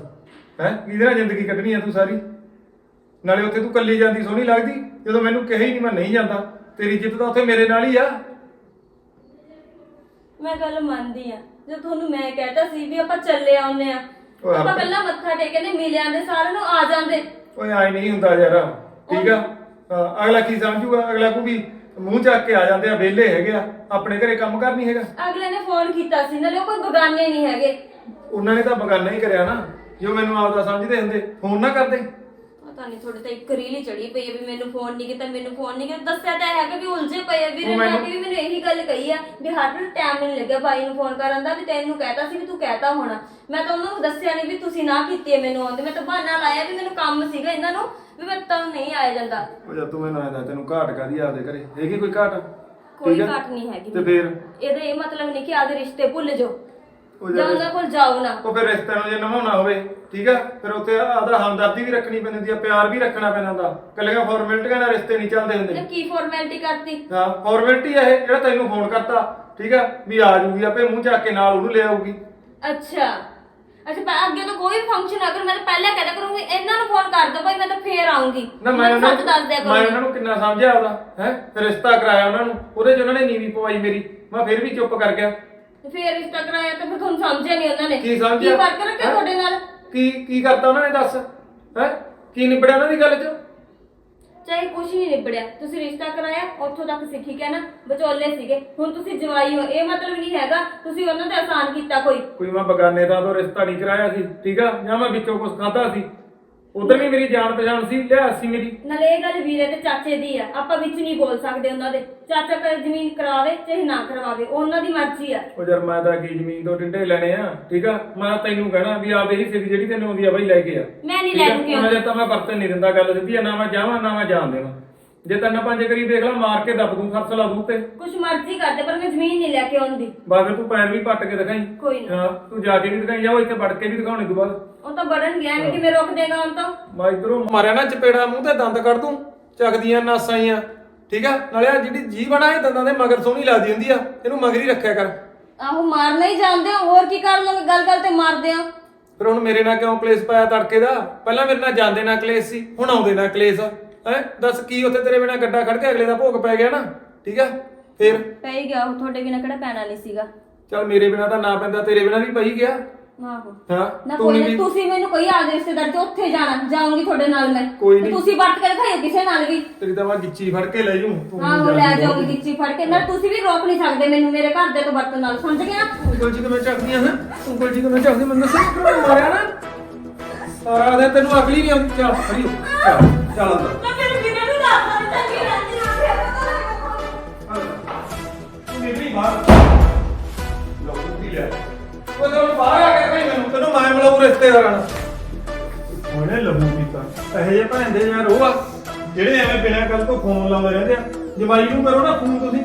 ਹੈ? ਕਿਹਦੇ ਨਾਲ ਜ਼ਿੰਦਗੀ ਕੱਢਣੀ ਆ ਤੂੰ ਸਾਰੀ? ਨਾਲੇ ਉੱਥੇ ਤੂੰ ਕੱਲੀ ਜਾਂਦੀ ਸੋਹਣੀ ਲੱਗਦੀ? ਜਦੋਂ ਮੈਨੂੰ ਕਹੇ ਹੀ ਨਹੀਂ ਮੈਂ ਨਹੀਂ ਜਾਂਦਾ ਤੇਰੀ ਇੱਜ਼ਤ ਤਾਂ ਉੱਥੇ ਮੇਰੇ ਨਾਲ ਹੀ ਆ। ਮੈਂ ਗੱਲ ਮੰਨਦੀ ਆ। ਜੇ ਤੁਹਾਨੂੰ ਮੈਂ ਕਹਿਤਾ ਸੀ ਵੀ ਆਪਾਂ ਚੱਲੇ ਆਉਨੇ ਆ। ਓਏ ਆਪਾਂ ਪਹਿਲਾਂ ਮੱਥਾ ਟੇਕਦੇ ਮਿਲ ਜਾਂਦੇ ਸਾਰਿਆਂ ਨੂੰ ਆ ਜਾਂਦੇ। ਓਏ ਆਈ ਨਹੀਂ ਹੁੰਦਾ ਯਾਰ। ਠੀਕ ਆ? ਹਾਂ, ਅਗਲਾ ਕੀ ਸਮਝੂਗਾ? ਅਗਲਾ ਕੋ ਵੀ ਮੂੰਹ ਚੱਕ ਕੇ ਆ ਜਾਂਦੇ ਆ ਵਿਹਲੇ ਹੈਗੇ ਆ ਆਪਣੇ ਘਰੇ ਕੰਮ ਕਰ ਨਹੀਂ ਹੈਗਾ। ਅਗਲੇ ਨੇ ਫੋਨ ਕੀਤਾ ਸੀ ਨਾਲੇ ਉਹ ਕੋਈ ਬਗਾਨੇ ਨਹੀਂ ਹੈਗੇ। ਉਹਨਾਂ ਨੇ ਤਾਂ ਬਗਾਨਾ ਹੀ ਕਰਿਆ ਨਾ ਜੋ ਮੈਨੂੰ ਆਪਦਾ ਸਮਝਦੇ ਹੁੰਦੇ ਫੋਨ ਨਾ ਕਰਦੇ। ਪਤਾ ਨਹੀਂ ਤੁਹਾਡੇ ਤਾਂ ਇੱਕ ਰੀਲ ਹੀ ਚੜੀ ਪਈ ਹੈ ਵੀ ਮੈਨੂੰ ਫੋਨ ਨਹੀਂ ਕੀਤਾ ਮੈਨੂੰ ਫੋਨ ਨਹੀਂ ਕੀਤਾ। ਦੱਸਿਆ ਤਾਂ ਹੈਗਾ ਵੀ ਉਲਝੇ ਪਏ ਆ ਵੀਰੇ ਨੇ ਮੈਨੂੰ- ਕੇ ਵੀ ਮੈਨੂੰ ਇਹੀ ਗੱਲ ਕਹੀ ਆ ਵੀ ਹਰ ਨੂੰ ਟਾਈਮ ਨਹੀਂ ਲੱਗਿਆ ਬਾਈ ਨੂੰ ਫੋਨ ਕਰਨ ਦਾ ਵੀ ਤੈਨੂੰ ਕਹਿਤਾ ਸੀ ਵੀ ਤੂੰ ਕਹਿਤਾ ਹੋਣਾ। ਮੈਂ ਤਾਂ ਉਹਨੂੰ ਦੱਸਿਆ ਨਹੀਂ ਵੀ ਤੁਸੀਂ ਨਾ ਕੀਤੀ ਹੈ ਮੈਨੂੰ ਆਉਂਦੇ। ਮੈਂ ਤਾਂ ਬਹਾਨਾ ਲਾਇਆ ਵੀ ਮੈਨੂੰ ਕੰਮ ਸੀਗਾ ਇਹਨਾਂ ਨੂੰ ਵੀ ਮੈਂ ਤਾਂ ਨਹੀਂ ਆਇਆ ਜਾਂਦਾ। ਉਹ ਜਦ ਤੂੰ ਮੈਨੂੰ ਆਂਦਾ ਤੈਨੂੰ ਘਾਟ ਕਾਦੀ ਆਪਦੇ ਘਰੇ? ਹੈਗੀ ਕੋਈ ਘਾਟ? ਕੋਈ ਠੀਕ? ਘਾਟ ਨਹੀਂ ਹੈਗੀ ਤੇ ਫਿਰ? ਇਹਦਾ ਇਹ ਮਤਲਬ ਨਹੀਂ ਕਿ ਆਦੇ ਰਿਸ਼ਤੇ ਭੁੱਲ ਜਾਓ। ਉਹ ਜਾਂ ਜਦ ਉਹਨਾਂ ਕੋਲ ਜਾਓ ਨਾ। ਉਹ ਫਿਰ ਰਿਸ਼ਤੇ ਨੂੰ ਜੇ ਨਿਭਾਉਣਾ ਹੋਵੇ ਠੀਕ ਆ? ਫਿਰ ਉੱਥੇ ਆਦਾ ਹਮਦਰਦੀ ਵੀ ਰੱਖਣੀ ਪੈਂਦੀ ਹੁੰਦੀ ਆ ਪਿਆਰ ਵੀ ਰੱਖਣਾ ਪੈਂਦਾ ਹੁੰਦਾ। ਕੱਲੀਆਂ ਫਾਰਮੈਲਿਟੀਆਂ ਨਾਲ ਰਿਸ਼ਤੇ ਨਹੀਂ ਚੱਲਦੇ ਹੁੰਦੇ। ਇਹ ਕੀ ਫਾਰਮੈਲਿਟੀ ਕਰਤੀ? ਹਾਂ ਫਾਰਮੈਲਿਟੀ ਆ ਇਹ ਜਿਹੜਾ ਤੈਨੂੰ ਫੋਨ ਕਰਤਾ ਠੀਕ ਆ? ਵੀ ਆ ਜੂਗੀ ਆਪੇ ਮੂੰਹ ਚੱਕ ਕੇ ਨਾਲ ਉਹਨੂੰ ਲੈ ਆਊਗੀ ਅੱਛਾ। ਅੱਛਾ ਪਰ ਅੱਗੇ ਤੋਂ ਕੋਈ ਫੰਕਸ਼ਨ ਅਗਰ ਮੈਂ ਤਾਂ ਪਹਿਲਾਂ ਕਹਿ ਦਿਆ ਕਰੂੰਗੀ ਇਹਨਾਂ ਨੂੰ ਫੋਨ ਕਰ ਦੋ ਭਾਈ ਮੈਂ ਤਾਂ ਫੇਰ ਆਉਂਗੀ ਨਾ ਮੈਂ ਮੈਨੂੰ ਉਹਨਾਂ ਸੱਚ ਦੱਸ ਦਿਆ ਨੂੰ ਮੈਂ ਉਹਨਾਂ ਕਰੋ ਨੂੰ ਕਿੰਨਾ ਸਮਝਿਆ ਉਹਦਾ ਹੈ? ਰਿਸ਼ਤਾ ਕਰਾਇਆ ਉਹਨਾਂ ਨੂੰ ਉਹਦੇ 'ਚ ਉਹਨਾਂ ਨੇ ਨੀਵੀਂ ਪਵਾਈ ਮੇਰੀ। ਮੈਂ ਫਿਰ ਵੀ ਚੁੱਪ ਕਰ ਗਿਆ। ਫੇਰ ਰਿਸ਼ਤਾ ਕਰਾਇਆ ਤਾਂ ਫਿਰ ਤੁਹਾਨੂੰ ਸਮਝਿਆ ਨਹੀਂ ਉਹਨਾਂ ਨੇ। ਕੀ ਸਮਝਿਆ? ਕੀ ਫ਼ਰਕ ਰੱਖਿਆ ਹੈਂ? ਤੁਹਾਡੇ ਨਾਲ? ਕੀ ਕੀ ਕਰਤਾ ਉਹਨਾਂ ਨੇ ਦੱਸ? ਹੈ? ਕੀ ਨਿਬੜਿਆ ਉਹਨਾਂ ਦੀ ਗੱਲ 'ਚ? ਚਾਹੇ ਕੁਝ ਨਹੀਂ ਨਿਬੜਿਆ ਤੁਸੀਂ ਰਿਸ਼ਤਾ ਕਰਾਇਆ ਉੱਥੋਂ ਤੱਕ ਸਿੱਖੀ ਗਿਆ ਨਾ ਵਿਚੋਲੇ ਸੀਗੇ। ਹੁਣ ਤੁਸੀਂ ਜਵਾਈ ਹੋ ਇਹ ਮਤਲਬ ਨਹੀਂ ਹੈਗਾ ਤੁਸੀਂ ਉਹਨਾਂ ਤੇ ਆਸਾਨ ਕੀਤਾ ਕੋਈ। ਕੋਈ ਮੈਂ ਬਗਾਨੇ ਦਾ ਤੋਂ ਰਿਸ਼ਤਾ ਨਹੀਂ ਕਰਾਇਆ ਸੀ ਠੀਕ ਆ? ਜਾਂ ਮੈਂ ਵਿੱਚੋਂ ਕੁਝ ਖਾਦਾ ਸੀ? ਉਧਰ ਵੀ ਮੇਰੀ ਜਾਣ ਪਛਾਣ ਸੀ ਲਿਆ ਸੀ ਮੇਰੀ। ਨਾਲੇ ਇਹ ਗੱਲ ਵੀਰੇ ਤੇ ਚਾਚੇ ਦੀ ਆ ਆਪਾਂ ਵਿੱਚ ਨਹੀਂ ਬੋਲ ਸਕਦੇ ਉਹਨਾਂ ਦੇ। ਚਾਚਾ ਕਰ ਜ਼ਮੀਨ ਕਰਾਵੇ ਚਾਹੇ ਨਾ ਕਰਵਾਵੇ ਉਹ ਉਹਨਾਂ ਦੀ ਮਰਜ਼ੀ ਆ। ਉਹ ਯਾਰ ਮੈਂ ਤਾਂ ਕੀ ਜ਼ਮੀਨ ਤੋਂ ਡਿੰਡੇ ਲੈਣੇ ਆ ਠੀਕ ਆ? ਮੈਂ ਤੈਨੂੰ ਕਹਿਣਾ ਵੀ ਆਪਦੇ ਹਿੱਸੇ ਦੀ ਜਿਹੜੀ ਤੈਨੂੰ ਆਉਂਦੀ ਆ ਬਾਈ ਲੈ ਕੇ ਆ। ਮੈਂ ਨਹੀਂ? ਲੈ ਕੇ ਉਹਨਾਂ ਦੇ ਤਾਂ ਮੈਂ ਵਰਤਨ ਨਹੀਂ ਦਿੰਦਾ ਗੱਲ ਸਿੱਧੀ ਆ ਨਾ ਮੈਂ ਜਾਵਾਂ ਨਾ ਮੈਂ ਜਾਣ ਦੇਵਾਂ। ਜੇ ਤੈਨੂੰ ਪੰਜ ਕਰੀ ਦੇਖ ਲਾ ਮਾਰ ਕੇ ਦੱਬ ਦੂੰ ਖਰਚ ਲਾ ਦੂੰ ਤੇ ਕੁਝ ਮਰਜ਼ੀ ਕਰਦੇ ਪਰ ਮੈਂ ਜ਼ਮੀਨ ਨਹੀਂ ਲੈ ਕੇ ਆਉਂਦੀ। ਬਾਅਦ ਤੂੰ ਪੈਰ ਵੀ ਪੱਟ ਕੇ ਦਿਖਾਈ। ਕੋਈ ਨਾ। ਹਾਂ ਤੂੰ ਜਾ ਕੇ ਵੀ ਦਿਖਾਈ ਜਾਓ ਇੱਥੇ ਵੜ ਕੇ ਵੀ ਦਿਖਾਉਣੇ ਤੋਂ ਬਾਅਦ। ਉਹ ਤਾਂ ਬੜਨ ਗਿਆ ਐਵੇਂ ਕਿਵੇਂ ਰੋਕ ਦੇਗਾ ਹੁਣ ਤਾਂ? ਮੈਂ ਇਧਰੋਂ ਮਾਰਿਆ ਨਾ ਚਪੇੜਾ ਮੂੰਹ ਤੇ ਦੰਦ ਕੱਢ ਦੂੰ। ਚੱਕਦੀਆਂ ਨਾਸਾਂ ਹੀ ਆ ਠੀਕ ਆ? ਨਾਲੇ ਆ ਜਿਹੜੀ ਜੀਭ ਆ ਇਹ ਦੰਦਾਂ ਦੇ ਮਗਰ ਸੋਹਣੀ ਲੱਗਦੀ ਹੁੰਦੀ ਆ। ਇਹਨੂੰ ਮਗਰ ਹੀ ਰੱਖਿਆ ਕਰ। ਆਹੋ ਮਾਰਨਾ ਹੀ ਜਾਣਦੇ ਹੋ ਹੋਰ ਕੀ ਕਰ ਲੋਗੇ ਗੱਲ ਗੱਲ ਤੇ ਮਾਰਦੇ ਹੋ ਫਿਰ ਹੁਣ ਮੇਰੇ ਨਾਲ ਕਿਉਂ ਕਲੇਸ਼ ਪਾਇਆ ਤੜਕੇ ਦਾ? ਪਹਿਲਾਂ ਮੇਰੇ ਨਾਲ ਜਾਂਦੇ ਨਾਲ ਕਲੇਸ਼ ਸੀ ਹੁਣ ਆਉਂਦੇ ਨਾਲ ਕਲੇਸ਼ ਹੈ? ਦੱਸ ਕੀ ਉੱਥੇ ਤੇਰੇ ਬਿਨਾ ਗੱਡਾ ਖੜ ਕੇ ਅਗਲੇ ਦਾ ਭੋਗ ਪੈ ਗਿਆ ਨਾ? ਠੀਕ ਆ? ਫਿਰ? ਪੈ ਹੀ ਗਿਆ ਉਹ ਤੁਹਾਡੇ ਬਿਨਾ ਕਿਹੜਾ ਪੈਣਾ ਨਹੀਂ ਸੀਗਾ। ਚੱਲ ਮੇਰੇ ਬਿਨਾ ਤਾਂ ਨਾ ਪੈਂਦਾ ਤੇਰੇ ਬਿਨਾ ਵੀ ਪਈ ਗਿਆ। ਆਹੋ। ਹਾਂ ਨਾ ਤੂੰ ਕੋਈ ਵੀ ਨਾ ਤੁਸੀਂ ਮੈਨੂੰ ਕੋਈ ਆ ਰਿਸ਼ਤੇਦਾਰ ਤੇ ਉੱਥੇ ਜਾਣਾ ਜਾਊਂਗੀ ਤੁਹਾਡੇ ਨਾਲ ਮੈਂ। ਕੋਈ ਤੇ। ਤੁਸੀਂ ਵਰਤ ਕੇ ਦਿਖਾਇਓ ਕਿਸੇ ਨਾਲ ਵੀ। ਤੇਰੀ ਤਾਂ ਮੈਂ ਗਿੱਚੀ ਫੜ ਕੇ ਲੈ ਜੂ। ਤੂੰ ਆਹੋ ਲੈ ਜਾਊਂਗੀ ਗਿੱਚੀ ਫੜ ਕੇ। ਨਾ ਤੁਸੀਂ ਵੀ ਰੋਕ ਨਹੀਂ ਸਕਦੇ ਮੈਨੂੰ ਮੇਰੇ ਘਰ ਦੇ ਤੋਂ ਵਰਤਨ ਨਾਲ ਸਮਝ ਗਏ ਨਾ ਉਂਗਲ ਜੀ ਕਿਵੇਂ ਚੱਕਦੀਆਂ ਹੈ? ਉਂਗਲ ਜੀ ਕਿਵੇਂ ਚੱਕਦੀ ਮੈਨੂੰ ਦੱਸ ਮਾਰਿਆ ਨਾ? ਸਾਰਾ ਦਿਨ ਤੈਨੂੰ ਅਕਲੀ ਨਹੀਂ ਆਉਂਦੀ। ਚੱਲ ਖੜੀ ਹੋ, ਚੱਲ ਚੱਲ ਅੰਦਰ। ਤੂੰ ਰਿਸ਼ਤੇਦਾਰਾਂ ਨਾਲ ਉਹਨੇ ਲਹੂ ਪੀਤਾ। ਇਹੋ ਜਿਹੇ ਭੈਣ ਦੇ ਯਾਰ ਉਹ ਆ ਜਿਹੜੇ ਐਵੇਂ ਬਿਨਾਂ ਗੱਲ ਤੋਂ ਫੋਨ ਲਾਉਂਦੇ ਰਹਿੰਦੇ ਆ। ਜਮਾਈ ਨੂੰ ਕਰੋ ਨਾ ਫੋਨ ਤੁਸੀਂ।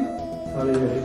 ਜਿਹੜੇ